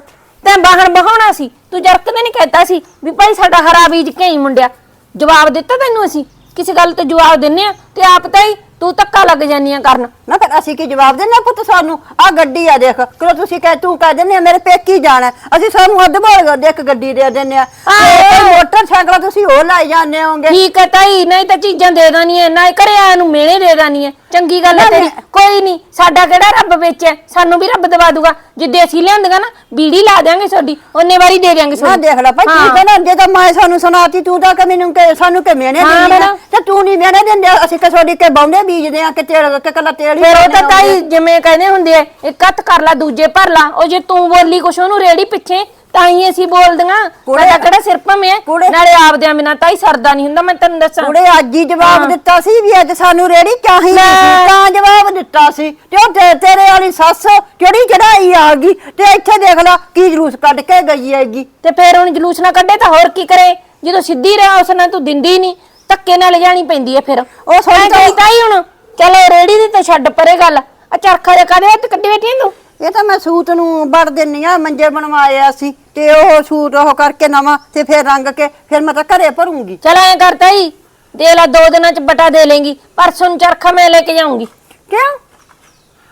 ਤੈਂ ਬਾਹਰ ਬਹਾਉਣਾ ਸੀ? ਤੂੰ ਜਰਕ ਨੇ ਨਹੀਂ ਕਹਿਤਾ ਸੀ ਵੀ ਭਾਈ ਸਾਡਾ ਹਰਾ ਬੀਜ ਕੇ ਹੀ ਮੁੰਡਿਆ? ਜਵਾਬ ਦਿੱਤਾ ਤੈਨੂੰ ਅਸੀਂ? ਕਿਸੇ ਗੱਲ ਤੇ ਜਵਾਬ ਦਿੰਨੇ ਆ ਤੇ ਆਪ ਤਾਂ ਹੀ ਤੂੰ ਧੱਕਾ ਲੱਗ ਜਾਨੀਆਂ ਕਰਨ। ਨਾ ਫਿਰ ਅਸੀਂ ਕੀ ਜਵਾਬ ਆ ਪੁੱਤ ਸਾਨੂੰ? ਆ ਗੱਡੀ ਆ ਦੇਖ ਕਿਉਂ ਤੁਸੀਂ ਕਹਿ ਤੂੰ ਕਹਿ ਦਿੰਦੇ ਆ ਮੇਰੇ ਪੇਕੀ ਜਾਣਾ। ਅਸੀਂ ਸਾਨੂੰ ਅੱਧ ਬੋਲ ਦੇਖ ਗੱਡੀ ਦੇ ਦਿੰਦੇ ਆ ਤੇ ਮੋਟਰਸਾਈਕਲ ਤੁਸੀਂ ਉਹ ਲਾਈ ਜਾਂਦੇ ਹੋਗੇ ਠੀਕ ਹੈ ਤਾਈ ਨਹੀਂ ਤਾਂ ਚੀਜ਼ਾਂ ਦੇ ਦਾਨੀ ਐ ਨਾ ਘਰੇ ਆਇਆ ਨੂੰ ਮਿਹਣੇ ਦੇ ਦਾਨੀ ਐ ਚੰਗੀ ਗੱਲ ਹੈ ਤੇਰੀ। ਕੋਈ ਨਹੀਂ ਸਾਡਾ ਕਿਹੜਾ ਰੱਬ ਵਿੱਚ ਹੈ? ਸਾਨੂੰ ਵੀ ਰੱਬ ਦਵਾ ਦੂਗਾ। ਜਿੱਦੇ ਅਸੀਂ ਲਿਆਂਦੀਆਂ ਨਾ ਬੀੜੀ ਲਾ ਦਿਆਂਗੇ ਤੁਹਾਡੀ ਉਹਨੇ ਵਾਰੀ ਦੇ ਦਿਆਂਗੇ ਨਾ ਦੇਖ ਲੈ ਭਾਈ। ਕੀ ਕਹਿੰਦਾ ਜੇ ਤਾਂ ਮੈਂ ਸਾਨੂੰ ਸੁਣਾਤੀ ਤੂੰ ਤਾਂ ਕਿ ਮੈਨੂੰ ਕਿ ਸਾਨੂੰ ਕਿ ਮੇਨੇ ਹਾਂ, ਦਿੰਦੀ ਤੇ ਤੂੰ ਨਹੀਂ ਮੇਨੇ ਦਿੰਦੇ ਅਸੀਂ ਕਿ ਤੁਹਾਡੀ ਕੇ ਬੌਂਦੇ ਬੀਜਦੇ ਆ ਕਿ ਤੇਲ ਕਿ ਕੱਲਾ ਤੇਲ ਹੀ ਫਿਰ ਉਹ ਤਾਂ ਪਾਉਂਦੇ ਤਾਈ ਜਿਵੇਂ ਕਹਿੰਦੇ ਹੁੰਦੇ ਆ ਇੱਕ ਹੱਥ ਕਰ ਲਾ ਦੂਜੇ ਭਰ ਲਾ। ਉਹ ਜੇ ਤੂੰ ਬੋਲੀ ਕੁਛ ਉਹਨੂੰ ਰੇੜੀ ਪਿੱਛੇ ਤਾਂ ਹੀ ਅਸੀਂ ਬੋਲਦੀਆਂ। ਕੁੜੇ- ਸਾਡਾ ਕਿਹੜਾ ਸਿਰ ਭਵੇਂ ਕੁੜੇ- ਨਾਲੇ ਆਪਦਿਆਂ ਬਿਨਾਂ ਤਾਈ ਸਰਦਾ ਨਹੀਂ ਹੁੰਦਾ ਮੈਂ ਤੈਨੂੰ ਦੱਸਾਂ। ਕੁੜੇ ਅੱਜ ਹੀ ਜਵਾਬ ਦਿੱਤਾ ਸੀ ਵੀ ਅੱਜ ਸਾਨੂੰ ਰੇੜੀ ਚਾਹੀਦੀ। ਸੀ ਤਾਂ ਜਵਾਬ ਦਿੱਤਾ ਸੀ। ਤੇ ਉਹ ਤੇ- ਤੇਰੇ ਵਾਲੀ ਸੱਸ ਕਿਹੜੀ ਚੜਾਈ ਆ ਗਈ? ਤੇ ਇੱਥੇ ਦੇਖ ਲੈ ਕੀ ਜਲੂਸ ਕੱਢ ਕੇ ਗਈ ਹੈਗੀ। ਤੇ ਫਿਰ ਹੁਣ ਜਲੂਸ ਨਾ ਕੱਢੇ ਤਾਂ ਹੋਰ ਕੀ ਕਰੇ? ਜਦੋਂ ਸਿੱਧੀ ਰਿਹਾ ਉਸ ਨਾਲ ਤੂੰ ਦਿੰਦੀ ਨਹੀਂ। ਧੱਕੇ ਨਾਲ ਲਿਜਾਣੀ ਪੈਂਦੀ ਹੈ ਫਿਰ। ਉਹ ਐਂ ਤਾਂ- ਤਾਈ ਹੁਣ। ਚਲੋ ਰੇੜੀ ਦੀ ਤੇ ਛੱਡ ਪਰੇ ਗੱਲ। ਆ ਚਰਖਾ ਦੇ ਕਾਦੇ ਹੱਥ ਕੱਢੀ ਬੈਠੀ ਆਂ ਤੂੰ? ਇਹ ਤਾਂ ਮੈਂ ਸੂਟ ਨੂੰ ਵੜ ਦਿੰਨੀ ਆ ਮੰਜੇ ਬਣਵਾਇਆ ਸੀ। ਤੇ ਉਹ ਸੂਟ ਉਹ ਕਰਕੇ ਨਵਾਂ ਤੇ ਫਿਰ ਰੰਗ ਕੇ ਫਿਰ ਮੈਂ ਤਾਂ ਘਰੇ ਭਰੂੰਗੀ। ਚਲ ਐਂ ਕਰ ਤਾਈ ਦੇ ਲੈ ਦੋ ਦਿਨਾਂ ਚ ਬਟਾ ਦੇ ਲੇਂਗੀ ਪਰਸੋਂ ਨੂੰ ਚਰਖਾ ਮੈਂ ਲੈ ਕੇ ਜਾਊਂਗੀ। ਕਿਉਂ?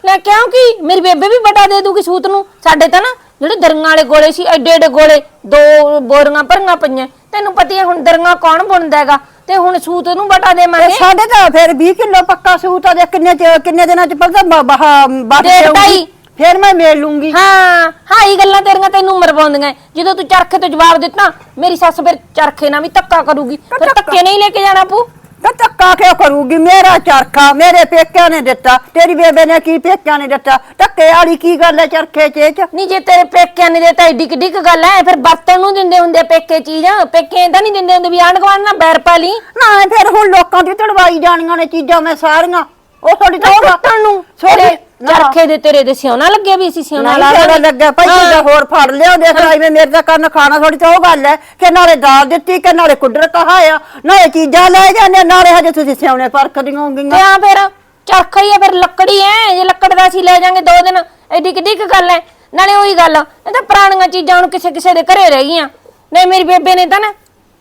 ਲੈ ਕਿਉਂ ਕੀ? ਮੇਰੀ ਬੇਬੇ ਵੀ ਬਟਾ ਦੇ ਦੂਗੀ ਸੂਤ ਨੂੰ। ਸਾਡੇ ਤਾਂ ਨਾ ਜਿਹੜੇ ਦਰੀਆਂ ਵਾਲੇ ਗੋਲੇ ਸੀ ਐਡੇ ਐਡੇ ਗੋਲੇ ਦੋ ਬੋਰੀਆਂ ਭਰੀਆਂ ਪਈਆਂ। ਤੈਨੂੰ ਪਤਾ ਹੀ ਹੈ ਹੁਣ ਦਰੀਆਂ ਕੌਣ ਬੁਣਦਾ ਹੈਗਾ ਤੇ ਹੁਣ ਸੂਤ ਨੂੰ ਬਟਾ ਤੇ ਦੇਵਾਂਗੇ ਸਾਡੇ ਤਾਂ ਫਿਰ 20 ਕਿਲੋ ਪੱਕਾ ਸੂਟ ਆ ਦੇ ਕਿੰਨੇ ਚ ਕਿੰਨੇ ਦਿਨਾਂ ਚ ਪੜਦਾ ਬਾਹ ਬਾਹ ਡੇਢ ਢਾਈ। ਫਿਰ ਮੈਂ ਮੇਲ ਲੂੰਗੀ। ਹਾਂ ਹਾਂ ਇਹ ਗੱਲਾਂ ਤੇਰੀਆਂ ਤੈਨੂੰ ਮਰਵਾਉਂਦੀਆਂ। ਜਦੋਂ ਤੂੰ ਚਰਖੇ ਤੋਂ ਜਵਾਬ ਦਿੱਤਾ ਮੇਰੀ ਸੱਸ ਫਿਰ ਚਰਖੇ ਨਾਲ ਵੀ ਧੱਕਾ ਕਰੂਗੀ। ਫਿਰ ਧੱਕਾ? ਧੱਕੇ ਨਹੀਂ ਲੈ ਕੇ ਜਾਣਾ ਪੂ ਤੇ ਧੱਕਾ ਕਿਉਂ ਕਰੂਗੀ? ਮੇਰਾ ਚਰਖਾ ਮੇਰੇ ਪੇਕਿਆਂ ਨੇ ਦਿੱਤਾ। ਤੇਰੀ ਬੇਬੇ ਨੇ ਕੀ ਪੇਕਿਆਂ ਨੇ ਦਿੱਤਾ? ਧੱਕੇ ਵਾਲੀ ਕੀ ਗੱਲ ਹੈ ਚਰਖੇ ਚ? ਇਹ ਚ ਨਹੀਂ ਜੇ ਤੇਰੇ ਪੇਕਿਆਂ ਨੇ ਦੇਤਾ ਏਡੀ ਕਿੱਡੀ ਕੁ ਗੱਲ ਐ ਫਿਰ ਵਰਤਣ ਨੂੰ ਦਿੰਦੇ ਹੁੰਦੇ ਪੇਕੇ ਚੀਜ਼। ਪੇਕੇ ਤਾਂ ਨਹੀਂ ਦਿੰਦੇ ਹੁੰਦੇ ਵੀ ਆਂਢ ਗੁਆਂਢ ਨਾਲ ਬੈਰ ਪਾ ਲਈ। ਨਾ ਫਿਰ ਹੁਣ ਲੋਕਾਂ ਦੀ ਤੜਵਾਈ ਜਾਣੀਆਂ ਨੇ ਚੀਜ਼ਾਂ ਮੈਂ ਸਾਰੀਆਂ। ਉਹ ਥੋੜੀ ਤਾਂ ਟੁੱਟਣ ਨੂੰ। ਤੇਰੇ ਚਰਖੇ ਦੇ ਤੇਰੇ ਦੇ ਸਿਉਣਾ ਲੱਗੇ ਵੀ ਅਸੀਂ ਸਿਉਣਾ ਲਾ ਨਹੀਂ ਲਾਂਗੇ। ਲੱਗਾ ਭਾਈ ਹਾਂ। ਤੂੰ ਹੋਰ ਫੜ ਲਿਆ ਦੇਖ ਲੈ ਐਵੇਂ ਮੇਰੇ ਦਾ ਕੰਨ ਖਾਣਾ ਥੋੜੀ ਤਾਂ ਉਹ ਗੱਲ ਹੈ ਕਿ ਨਾਲੇ ਦਾਲ ਦਿੱਤੀ ਕਿ ਨਾਲੇ ਕੁੱਡਰ ਕਹਾਇਆ ਨਾਲੇ ਚੀਜ਼ਾਂ ਲੈ ਜਾਂਦੇ ਨਾਲੇ ਹਜੇ ਤੁਸੀਂ ਸਿਉਣੇ ਪਰਖਦੀਆਂ ਤੇ ਹੋਗੀਆਂ ਆ ਫਿਰ ਚਰਖਾ ਹੀ ਆ ਫਿਰ ਲੱਕੜੀ ਐ ਜੇ ਲੱਕੜ ਦਾ ਅਸੀਂ ਲੈ ਜਾਾਂਗੇ ਦੋ ਦਿਨ। ਐਡੀ ਕਿੱਡੀ ਕੁ ਗੱਲ ਐ। ਨਾਲੇ ਉਹੀ ਗੱਲ ਇਹ ਤਾਂ ਪੁਰਾਣੀਆਂ ਚੀਜ਼ਾਂ ਹੁਣ ਕਿਸੇ ਕਿਸੇ ਦੇ ਘਰੇ ਰਹਿ ਗਈਆਂ। ਨਹੀਂ ਮੇਰੀ ਬੇਬੇ ਨੇ ਤਾਂ ਨਾ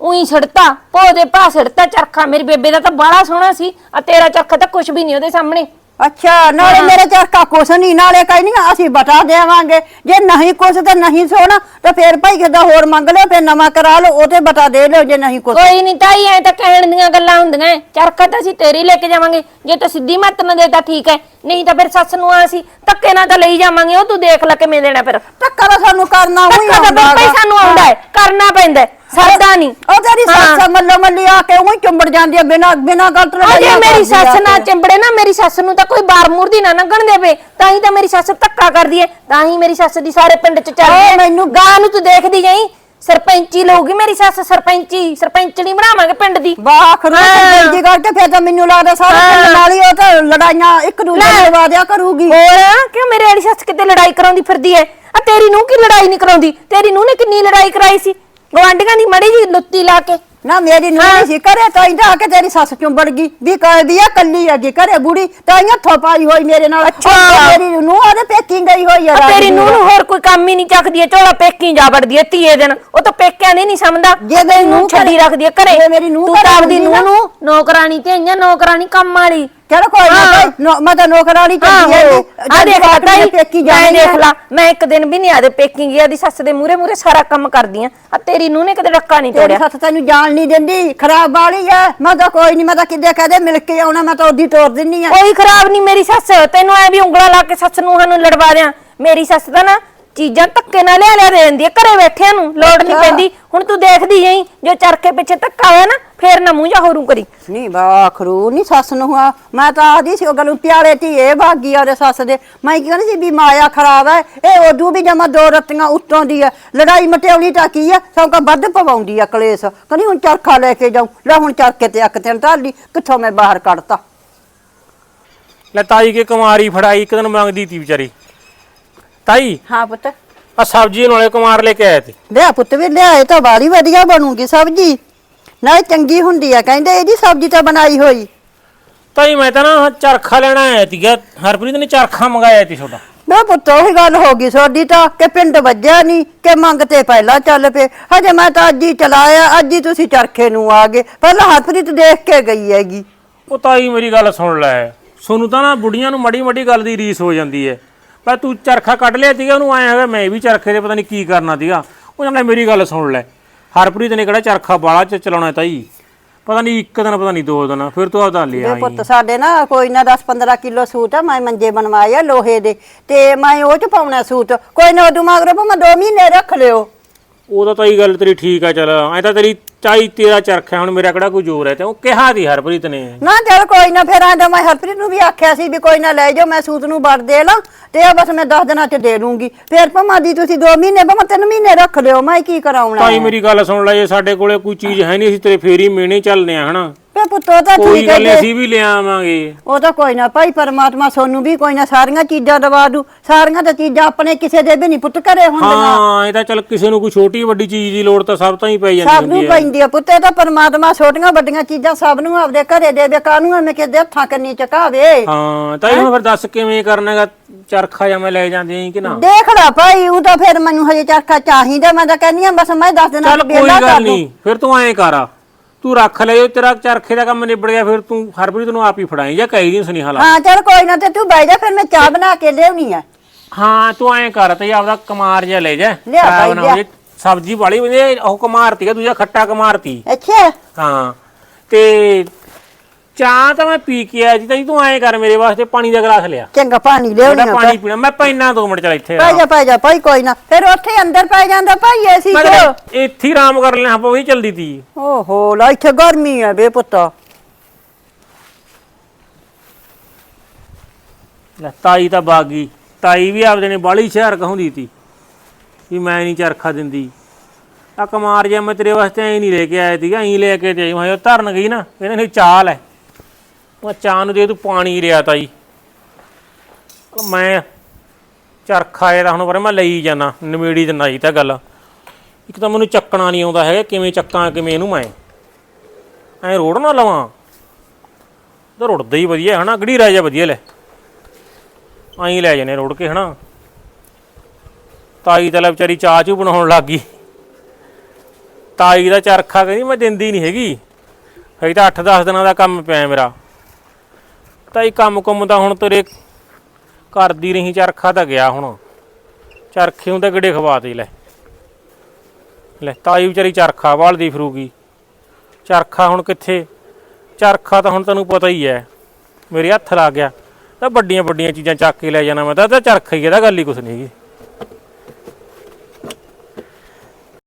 ਉਹੀ ਛੜਤਾ ਪੋ ਦੇ ਪਾ ਛੜਤਾ ਚਰਖਾ। ਮੇਰੀ ਬੇਬੇ ਦਾ ਤਾਂ ਬੜਾ ਸੋਹਣਾ ਸੀ ਆ ਤੇਰਾ ਚਰਖਾ ਤਾਂ ਕੁਝ ਵੀ ਨਹੀਂ ਉਹਦੇ ਸਾਹਮਣੇ। ਅੱਛਾ ਨਾਲੇ ਮੇਰੇ ਚਰਖਾ ਕੁਛ ਨਹੀਂ ਨਾਲੇ ਕਹੀ ਨਹੀਂ ਅਸੀਂ ਬਤਾ ਦੇਵਾਂਗੇ। ਜੇ ਨਹੀਂ ਕੁਛ ਤਾਂ ਨਹੀਂ ਸੋਣਾ ਤਾਂ ਫੇਰ ਭਾਈ ਕਿਦਾ ਹੋਰ ਮੰਗ ਲਿਓ ਫੇਰ ਨਵਾਂ ਕਰਾ ਲਓ ਉਹ ਤੇ ਬਤਾ ਦੇ ਲਿਓ ਜੇ ਨਹੀਂ ਕੁਛ। ਕੋਈ ਨਹੀਂ ਤਾਈ ਐ ਤਾਂ ਕਹਿਣ ਦੀਆਂ ਗੱਲਾਂ ਹੁੰਦੀਆਂ ਐ। ਚਰਖਾ ਤਾਂ ਅਸੀਂ ਤੇਰੀ ਲੈ ਕੇ ਜਾਵਾਂਗੇ। ਜੇ ਤਾਂ ਸਿੱਧੀ ਮੱਤ ਨਾ ਦੇਤਾ ਠੀਕ ਐ। ਨਹੀਂ ਤਾਂ ਫਿਰ ਸੱਸ ਨੂੰ ਅਸੀਂ ਧੱਕੇ ਨਾਲ ਤਾਂ ਲਈ ਜਾਵਾਂਗੇ ਉਹ ਤੂੰ ਦੇਖ ਲੈ ਕਿਵੇਂ ਦੇਣਾ ਫਿਰ। ਟੱਕਰ ਸਾਨੂੰ ਕਰਨਾ ਹੋਈ ਧੱਕਾ ਤਾਂ ਫਿਰ ਭਾਈ ਸਾਨੂੰ ਆਉਂਦਾ ਹੈ। ਕਰਨਾ ਪੈਂਦਾ ਹੈ, ਸਰਦਾ ਨਹੀਂ ਉਹ ਤੇਰੀ ਹਾਂ। ਸੱਸ ਮੱਲੋ ਮੱਲੀ ਆ ਕੇ ਉਹੀ ਚੁੰਬੜ ਜਾਂਦੀ ਆ ਬਿਨਾ ਬਿਨਾ ਗੱਲ ਤੋਂ ਅਜੇ ਗੱਲਾਂ ਮੇਰੀ ਕਰਦੀ ਆ ਸੱਸ ਨਾ ਕੇ। ਚਿੰਬੜੇ ਨਾ ਮੇਰੀ ਸੱਸ ਨੂੰ ਤਾਂ ਕੋਈ ਬਾਰ ਮੂਰਦੀ ਨਾ ਲੰਘਣ ਦੇਵੇ ਤਾਂ ਹੀ ਤਾਂ ਮੇਰੀ ਸੱਸ ਧੱਕਾ ਕਰਦੀ ਏ ਤਾਂ ਹੀ ਮੇਰੀ ਸੱਸ ਦੀ ਸਾਰੇ ਪਿੰਡ ਚ ਚੱਲਦੀ ਏ ਮੈਨੂੰ- ਗਾਂ ਨੂੰ ਤੂੰ ਦੇਖਦੀ ਜਾਈ ਸਰਪੰਚੀ ਲਊਗੀ ਮੇਰੀ ਸੱਸ ਸਰਪੰਚੀ ਸਰਪੰਚਣੀ ਬਣਾਵਾਂਗੇ ਪਿੰਡ ਦੀ ਵਾਹ ਖਰੂ ਹਾਂ। ਜੀ ਕਰਕੇ ਫੇਰ ਤਾਂ ਮੈਨੂੰ ਲੱਗਦਾ ਸਾਰੇ ਹਾਂ। ਪਿੰਡ ਨਾਲ ਹੀ ਉਹ ਤਾਂ ਲੜਾਈਆਂ ਇੱਕ ਦੂਜੇ ਲੈ। ਨੂੰ ਲਵਾ ਦਿਆ ਕਰੂਗੀ ਹੋਰ ਕਿਉਂ ਮੇਰੇ ਵਾਲੀ ਸੱਸ ਕਿਤੇ ਲੜਾਈ ਕਰਾਉਂਦੀ ਫਿਰਦੀ ਐ ਆ ਤੇਰੀ ਨੂੰ ਕੀ ਲੜਾਈ ਨਹੀਂ ਕਰਾਉਂਦੀ ਤੇਰੀ ਨੂੰ ਨੇ ਕਿੰਨੀ ਲੜਾਈ ਕਰਾਈ ਸੀ ਗਵਾਂਢੀਆਂ ਦੀ ਮੜੀ ਜੀ ਲੁੱਤੀ ਲਾ ਕੇ। ਨਾ ਮੇਰੀ ਨੂੰਹ ਨਹੀਂ ਸੀ ਕਰੇ ਤਾਂ ਇੰਦਾ ਕੇ ਤੇਰੀ ਸੱਸ ਚੁੰਬੜ ਗਈ? ਵੀ ਕਹਦੀ ਆ ਕੱਲੀ ਹੈਗੀ ਘਰੇ ਬੁੜੀ ਤਾਂ ਹੱਥੋਂ ਪਾਈ ਹੋਈ ਮੇਰੇ ਨਾਲ। ਅੱਛਾ। ਮੇਰੀ ਨੂੰਹ ਉਹਦੇ ਪੇਕੀ ਗਈ ਹੋਈ ਆ ਤੇਰੀ ਰਾਜੀ ਨੂੰ ਨੂੰ ਹੋਰ ਕੋਈ ਕੰਮ ਹੀ ਨਹੀਂ ਚੱਕਦੀ ਐ ਝੋਲਾ ਪੇਕੀ ਜਾ ਵੜਦੀ ਐ ਧੀਏ ਦਿਨ। ਉਹ ਤਾਂ ਪੇਕਿਆਂ ਦੇ ਨਹੀਂ ਸਮਝਦਾ। ਜੇ ਮੇਰੀ ਨੂੰ ਨੂੰਹ ਛੱਡੀ ਰੱਖਦੀ ਐ ਘਰੇ। ਨੂੰਹ ਤੂੰ ਤਾਂ ਆਪਦੀ ਹੁੰਦੀ ਨੂੰ ਨਾ- ਨੂੰ ਨੌਕਰਾਨੀ ਤੇ ਆਈਆਂ ਨੌਕਰਾਨੀ ਕੰਮ ਵਾਲੀ। ਚਲ ਕੋਈ ਨਾ ਹਾਂ। ਭਾਈ ਨੌ- ਮੈਂ ਤਾਂ ਨੌਕਰਾਨੀ ਚੱਲੀ ਆਹੋ ਆ ਦੇਖ ਲਾ ਤਾਈ ਪੇਕੀ ਮੈਂ ਜਾਣੀ ਦੇਖ ਲਾ ਮੈਂ ਇੱਕ ਦਿਨ ਵੀ ਨਹੀਂ ਆਦੇ ਪੇਕੀ ਗਿਆ ਦੀ ਸੱਸ ਦੇ ਮੂਰੇ ਮੂਰੇ ਸਾਰਾ ਕੰਮ ਕਰਦੀ ਆ। ਆ ਤੇਰੀ ਨੂੰ ਨੇ ਕਦੇ ਡੱਕਾ ਨਹੀਂ ਤੇਰੀ ਤੋੜਿਆ ਸੱਸ ਤੈਨੂੰ ਜਾਣ ਨਹੀਂ ਦਿੰਦੀ ਖਰਾਬ ਵਾਲੀ ਐ ਮੈਂ ਤਾਂ ਕੋਈ ਨਹੀਂ ਮੈਂ ਤਾਂ ਕਿੱਦੇ ਕਹਦੇ ਮਿਲ ਕੇ ਆਉਣਾ ਮੈਂ ਤਾਂ ਉਹਦੀ ਤੋੜ ਦਿੰਨੀ ਆ। ਕੋਈ ਖਰਾਬ ਨਹੀਂ ਮੇਰੀ ਸੱਸ ਤੈਨੂੰ ਐ ਵੀ ਉਂਗਲਾਂ ਲਾ ਕੇ ਸੱਸ ਨੂੰ ਸਾਨੂੰ ਲੜਵਾ ਦਿਆਂ। ਮੇਰੀ ਸੱਸ ਤਾਂ ਨਾ ਚੀਜ਼ਾਂ ਧੱਕੇ ਨਾਲ ਲਿਆ ਲਿਆ ਦੇ ਦਿੰਦੀ ਆ ਘਰੇ ਬੈਠਿਆਂ ਨੂੰ ਲੋੜ ਨਹੀਂ। ਪੈਂਦੀ। ਹੁਣ ਤੂੰ ਦੇਖਦੀ ਜਾਈ ਜੋ ਚਰਖੇ ਪਿੱਛੇ ਧੱਕਾ ਹੋਇਆ ਨਾ ਫੇਰ ਨਾ ਮੂੰਹ ਜਾ ਹੋਰੂ ਕਰੀ। ਨਹੀਂ ਬਾਖਰੂ ਨਹੀਂ ਸੱਸ ਨੂੰ ਆ। ਮੈਂ ਤਾਂ ਆਦੀ ਸੀ ਉਹ ਗੱਲ ਨੂੰ ਪਿਆਲੇ ਧੀਏ ਭਾਗੀ ਆ ਉਹਦੇ ਸੱਸ ਦੇ। ਮੈਂ ਕੀ ਕਹਿੰਦੀ ਸੀ ਵੀ ਮਾਇਆ ਖਰਾਬ ਹੈ ਇਹ ਉਦੋਂ ਵੀ ਜਮਾ ਦੋ ਰੱਤੀਆਂ ਉੱਤੋਂ ਦੀ ਆ। ਲੜਾਈ ਮਟਿਆਉਣੀ ਤਾਂ ਕੀ ਆ? ਸਭ ਕਾ ਵੱਧ ਪਵਾਉਂਦੀ ਆ ਕਲੇਸ਼। ਕਹਿੰਦੀ ਹੁਣ ਚਰਖਾ ਲੈ ਕੇ ਜਾਉ ਲੈ ਹੁਣ ਚਰਖੇ ਤੇ ਅੱਕ ਤੇ ਢਾਲੀ ਕਿੱਥੋਂ ਮੈਂ ਬਾਹਰ ਕੱਢਤਾ? ਲੈ ਤਾਈ ਕੇ ਕੁਮਾਰੀ ਫੜਾਈ ਇੱਕ ਦਿਨ ਮੰਗਦੀ ਤੀ ਵਿਚਾਰੀ। ਤਾਈ ਹਾਂ ਪੁੱਤ। ਆ ਸਬਜ਼ੀ ਨਾਲੇ ਕੁਮਾਰ ਲੈ ਕੇ ਆਏ ਤੇ। ਲਿਆ ਪੁੱਤ ਵੀ ਲਿਆਏ ਤਾਂ ਬਾਰੀ ਵਧੀਆ ਬਣੂਗੀ ਸਬਜੀ। ਨਾਲੇ ਚੰਗੀ ਹੁੰਦੀ ਆ ਕਹਿੰਦੇ ਇਹਦੀ ਸਬਜੀ ਤਾਂ ਬਣਾਈ ਹੋਈ। ਤਾਈ ਮੈਂ ਤਾਂ ਨਾ ਚਰਖਾ ਲੈਣਾ ਆਇਆ ਤੀਗਾ ਹਰਪ੍ਰੀਤ ਨੇ ਚਰਖਾ ਮੰਗਾਇਆ ਤੀ ਤੁਹਾਡਾ। ਬੇ ਵੇ ਪੁੱਤ ਉਹੀ ਗੱਲ ਹੋ ਗਈ ਤੁਹਾਡੀ ਤਾਂ ਕਿ ਪਿੰਡ ਵੱਜਿਆ ਨਹੀਂ ਕਿ ਮੰਗ ਤੇ ਪਹਿਲਾਂ ਚੱਲ ਪਏ। ਹਜੇ ਮੈਂ ਤਾਂ ਅੱਜ ਹੀ ਚਲਾਇਆ ਅੱਜ ਹੀ ਤੁਸੀਂ ਚਰਖੇ ਨੂੰ ਆ ਗਏ। ਪਹਿਲਾਂ ਹਰਪ੍ਰੀਤ ਦੇਖ ਕੇ ਗਈ ਹੈਗੀ। ਉਹ ਤਾਈ ਮੇਰੀ ਗੱਲ ਸੁਣ ਲੈ। ਸੋਨੂੰ ਤਾਂ ਨਾ ਬੁੜੀਆਂ ਨੂੰ ਮੜੀ ਮੜੀ ਗੱਲ ਦੀ ਰੀਸ ਹੋ ਜਾਂਦੀ ਹੈ। ਪਰ ਤੂੰ ਚਰਖਾ ਕੱਢ ਲਿਆ ਸੀਗਾ ਉਹਨੂੰ ਆਇਆ ਹੈਗਾ ਮੈਂ ਵੀ ਚਰਖੇ ਦੇ ਪਤਾ ਨਹੀਂ ਕੀ ਕਰਨਾ ਸੀਗਾ। ਉਹ ਕਹਿੰਦਾ ਮੇਰੀ ਗੱਲ ਸੁਣ ਲੈ। ਹਰਪ੍ਰੀਤ ਨੇ ਕਿਹੜਾ ਚਰਖਾ ਬਾਲਾ ਚ ਚਲਾਉਣਾ ਤਾਈ? ਪਤਾ ਨਹੀਂ ਇੱਕ ਦਿਨ ਪਤਾ ਨਹੀਂ ਦੋ ਦਿਨ ਫਿਰ ਤੂੰ ਆਪਦਾ ਲਿਆ ਵੇ ਪੁੱਤ ਸਾਡੇ ਨਾ ਕੋਈ ਨਾ 10 15 ਕਿਲੋ ਸੂਟ ਆ ਮੈਂ ਮੰਜੇ ਬਣਵਾਏ ਆ ਲੋਹੇ ਦੇ। ਤੇ ਮੈਂ ਉਹ ਚ ਪਾਉਣਾ ਸੂਟ। ਕੋਈ ਨਾ ਉਦੋਂ ਮਗਰੋਂ ਭਾਵੇਂ 2 ਮਹੀਨੇ ਰੱਖ ਲਿਓ। ਉਹਦਾ ਤਾਂ ਹੀ ਗੱਲ ਤੇਰੀ ਠੀਕ ਆ ਚਲ। ਐ ਤਾਂ ਤੇਰੀ ਚਾਈ ਤੇਰਾ ਚਰਖਾ ਹੁਣ ਮੇਰਾ ਕਿਹੜਾ ਕੋਈ ਜ਼ੋਰ ਹੈ ਤੇ ਉਹ ਕਿਹਾ ਦੀ ਹਰਪ੍ਰੀਤ ਨੇ। ਨਾ ਚੱਲ ਕੋਈ ਨਾ ਫਿਰ ਆਂਦਾ ਮੈਂ ਹਰਪ੍ਰੀਤ ਨੂੰ ਵੀ ਆਖਿਆ ਸੀ ਵੀ ਕੋਈ ਨਾ ਲੈ ਜਾਓ ਮੈਂ ਸੂਟ ਨੂੰ ਵੜ ਦੇ ਲਾਂ ਤੇ ਆ ਬਸ ਮੈਂ 10 ਦਿਨਾਂ ਚ ਦੇ ਲੂੰਗੀ ਫਿਰ ਭਾਵੇਂ ਦੀ ਤੁਸੀਂ 2 ਮਹੀਨੇ ਭਾਵੇਂ 3 ਮਹੀਨੇ ਰੱਖ ਲਿਓ ਮੈਂ ਕੀ ਕਰਾਉਣਾ ਤਾਈ ਮੇਰੀ ਗੱਲ ਸੁਣ ਲੈ ਜੇ ਸਾਡੇ ਕੋਲੇ ਕੋਈ ਚੀਜ਼ ਹੈ ਨਹੀਂ ਅਸੀਂ ਤੇਰੇ ਫੇਰ ਮੇਣੇ ਚੱਲਦੇ ਆ ਹਨਾ? ਪੁੱਤ ਤਾਂ ਕੋਈ ਠੀਕ ਹੈ ਗੱਲ ਨੀ, ਜੇ- ਅਸੀਂ ਵੀ ਲਿਆਵਾਂਗੇ ਉਹ ਤਾਂ ਕੋਈ ਨਾ ਭਾਈ ਪਰਮਾਤਮਾ ਸੋਨੂੰ ਵੀ ਕੋਈ ਨਾ ਸਾਰੀਆਂ ਚੀਜ਼ਾਂ ਦਵਾ ਦੂ। ਸਾਰੀਆਂ ਤਾਂ ਚੀਜ਼ਾਂ ਆਪਣੇ ਕਿਸੇ ਦੇ ਵੀ ਨਹੀਂ ਪੁੱਤ ਘਰੇ ਹੁੰਦੀਆਂ। ਹਾਂ ਇਹ ਤਾਂ ਚੱਲ ਕਿਸੇ ਨੂੰ ਕੋਈ ਛੋਟੀ ਵੱਡੀ ਚੀਜ਼ ਦੀ ਲੋੜ ਤਾਂ ਸਭ ਤਾਂ ਹੀ ਜਾਂਦੀ ਸਭ ਨੂੰ ਹੁੰਦੀ ਹੈ। ਪੈਂਦੀ ਆ ਪੁੱਤੇ ਤਾਂ ਪਰਮਾਤਮਾ ਛੋਟੀਆਂ ਵੱਡੀਆਂ ਚੀਜ਼ਾਂ ਸਭ ਨੂੰ ਆਪਦੇ ਘਰੇ ਦੇਵੇ ਕਾਹਨੂੰ ਐਵੇਂ ਕਿਤੇ ਹੱਥਾਂ ਕੰਨੀ ਚਕਾਵੇ ਹਾਂ ਤਾਂ ਹੁਣ ਫਿਰ ਦੱਸ ਕਿਵੇਂ ਕਰਨਾਗਾ ਚਰਖਾ ਜਾਂ ਮੈਂ ਲੈ ਜਾਂਦੀ ਆਂ ਕਿ ਨਾ? ਦੇਖ ਲੈ ਭਾਈ ਉਹ ਤਾਂ ਫਿਰ ਮੈਨੂੰ ਹਜੇ ਚਰਖਾ ਚਾਹੀਦਾ ਮੈਂ ਤਾਂ ਕਹਿੰਦੀ ਆ ਬਸ ਮੈਂ ਦੱਸ ਦਿਨਾਂ ਚੱਲ ਕੋਈ ਗੱਲ ਦੂੰ। ਨਹੀਂ ਫਿਰ ਤੂੰ ਐਂ ਕਰ ਤੂੰ ਰੱਖ ਲੈ ਜੋ ਤੇਰਾ ਚਰਖੇ ਦਾ ਕੰਮ ਨਿਬੜ ਗਿਆ ਫਿਰ ਤੂੰ ਹਰਪ੍ਰੀਤ ਨੂੰ ਆਪ ਹੀ ਫੜਾਈ ਜਾਂ ਕਹੀ ਦੀ ਸੁਨੇਹਾ ਲਾ। ਹਾਂ ਚਲ ਕੋਈ ਨਾ ਤੇ ਤੂੰ ਬਹਿ ਜਾ ਫਿਰ ਮੈਂ ਚਾਹ ਬਣਾ ਕੇ ਲਿਆਉਣੀ ਆ। ਹਾਂ ਤੂੰ ਐਂ ਕਰ ਤੇ ਆਪਦਾ ਕਮਾਰ ਜਿਹਾ ਲੈ ਜਾ ਲਿਆ ਚਾਹ ਬਾਈ, ਬਣਾਓ ਲਿਆ। ਜੇ ਸਬਜ਼ੀ ਵਾਲੀ ਉਹ ਕਮਾਰਤੀ ਆ ਦੂਜਾ ਖੱਟਾ ਕਮਾਰਤੀ। ਅੱਛਾ। ਹਾਂ ਤੇ ਚਾਹ ਤਾਂ ਮੈਂ ਪੀ ਕੇ ਆਇਆ ਜੀ ਤਾਂ ਜੀ ਤੂੰ ਐਂ ਕਰ ਮੇਰੇ ਵਾਸਤੇ ਪਾਣੀ ਦਾ ਗਲਾਸ ਲਿਆ। ਚੰਗਾ ਪਾਣੀ ਲਿਆਉਣੀ ਆ ਪਾਣੀ ਪੀਣਾ ਮੈਂ ਪੈਣਾ ਦੋ ਮਿੰਟ ਚੱਲ ਇੱਥੇ ਪੈ ਜਾ ਪੈ ਜਾ ਭਾਈ ਕੋਈ ਨਾ। ਫਿਰ ਉੱਥੇ ਅੰਦਰ ਪੈ ਜਾਂਦਾ ਭਾਈ ਐਸੀ ਮੈਂ ਇੱਥੇ ਹੀ ਆਰਾਮ ਕਰ ਲੈਣਾ ਆਪਾਂ ਵੀ ਚਲਦੀ ਤੀ। ਓਹੋ ਲੈ ਇੱਥੇ ਗਰਮੀ ਆ ਬੇ ਪੁੱਤ। ਲੈ ਤਾਈ ਤਾਂ ਬਾਗੀ। ਤਾਈ ਵੀ ਆਪਦੇ ਨੇ ਬਾਲੀ ਸ਼ਹਿਰ ਕਹੁੰਦੀ ਤੀ ਵੀ ਮੈਂ ਨਹੀਂ ਚਰਖਾ ਦਿੰਦੀ। ਆ ਕਮਾਰ ਜਿਹਾ ਮੈਂ ਤੇਰੇ ਵਾਸਤੇ ਐਂ ਨਹੀਂ ਲੈ ਕੇ ਆਇਆ ਸੀਗਾ ਐਂ ਲੈ ਕੇ ਤੇ ਮੈਂ ਉਹ ਧਰਨ ਗਈ ਨਾ ਇਹਨੇ ਨੇ ਚਾਲ ਹੈ ਉਹ ਚਾਹ ਨੂੰ ਦੇ ਤੂੰ ਪਾਣੀ ਰਿਆ ਤਾਈ। ਮੈਂ ਚਰਖਾ ਇਹਦਾ ਹੁਣ ਪਰ ਮੈਂ ਲਈ ਜਾਣਾ ਨਵੇੜੀ ਦਿੰਦਾ ਜੀ ਤਾਂ ਗੱਲ। ਇੱਕ ਤਾਂ ਮੈਨੂੰ ਚੱਕਣਾ ਨਹੀਂ ਆਉਂਦਾ ਹੈਗਾ, ਕਿਵੇਂ ਚੱਕਾਂ, ਕਿਵੇਂ ਇਹਨੂੰ ਮੈਂ। ਐਂ ਰੋੜ ਨਾ ਲਵਾਂ। ਤਾਂ ਰੁੜਦਾ ਹੀ ਵਧੀਆ ਹਨਾ ਗੜੀ ਰਾਜਾ ਵਧੀਆ ਲੈ। ਆਈ ਲੈ ਜਾਣੇ ਰੋੜ ਕੇ ਹਨਾ। ਤਾਈ ਤਾਂ ਲੈ ਵਿਚਾਰੀ ਚਾਹ ਚੂ ਬਣਾਉਣ ਲੱਗ ਗਈ। ਤਾਈ ਦਾ ਚਰਖਾ ਕਹਿੰਦੀ ਮੈਂ ਦਿੰਦੀ ਨਹੀਂ ਹੈਗੀ। ਹਜੇ ਤਾਂ 8-10 ਦਿਨਾਂ ਦਾ ਕੰਮ ਪਿਆ ਮੇਰਾ। ਤਾਈ ਕੰਮ ਕੁੰਮ ਤਾਂ ਹੁਣ ਤੇਰੇ ਕਰਦੀ ਰਹੀ ਚਰਖਾ ਤਾਂ ਗਿਆ ਹੁਣ। ਚਰਖੇ ਨੂੰ ਤਾਂ ਗੜੇ ਖਵਾਤੇ ਲੈ। ਲੈ, ਤਾਈ ਵਿਚਾਰੀ ਚਰਖਾ ਵਾਲਦੀ ਫਿਰੂਗੀ। ਚਰਖਾ ਹੁਣ ਕਿੱਥੇ? ਚਰਖਾ ਤਾਂ ਹੁਣ ਤੈਨੂੰ ਪਤਾ ਹੀ ਹੈ। ਮੇਰੇ ਹੱਥ ਲੱਗ ਗਿਆ। ਤਾਂ ਵੱਡੀਆਂ ਵੱਡੀਆਂ ਚੀਜ਼ਾਂ ਚੱਕ ਕੇ ਲੈ ਜਾਣਾ ਮੈਂ। ਤਾਂ ਚਰਖਾ ਹੀ ਇਹਦਾ ਗੱਲ ਹੀ ਕੁਛ ਨਹੀਂ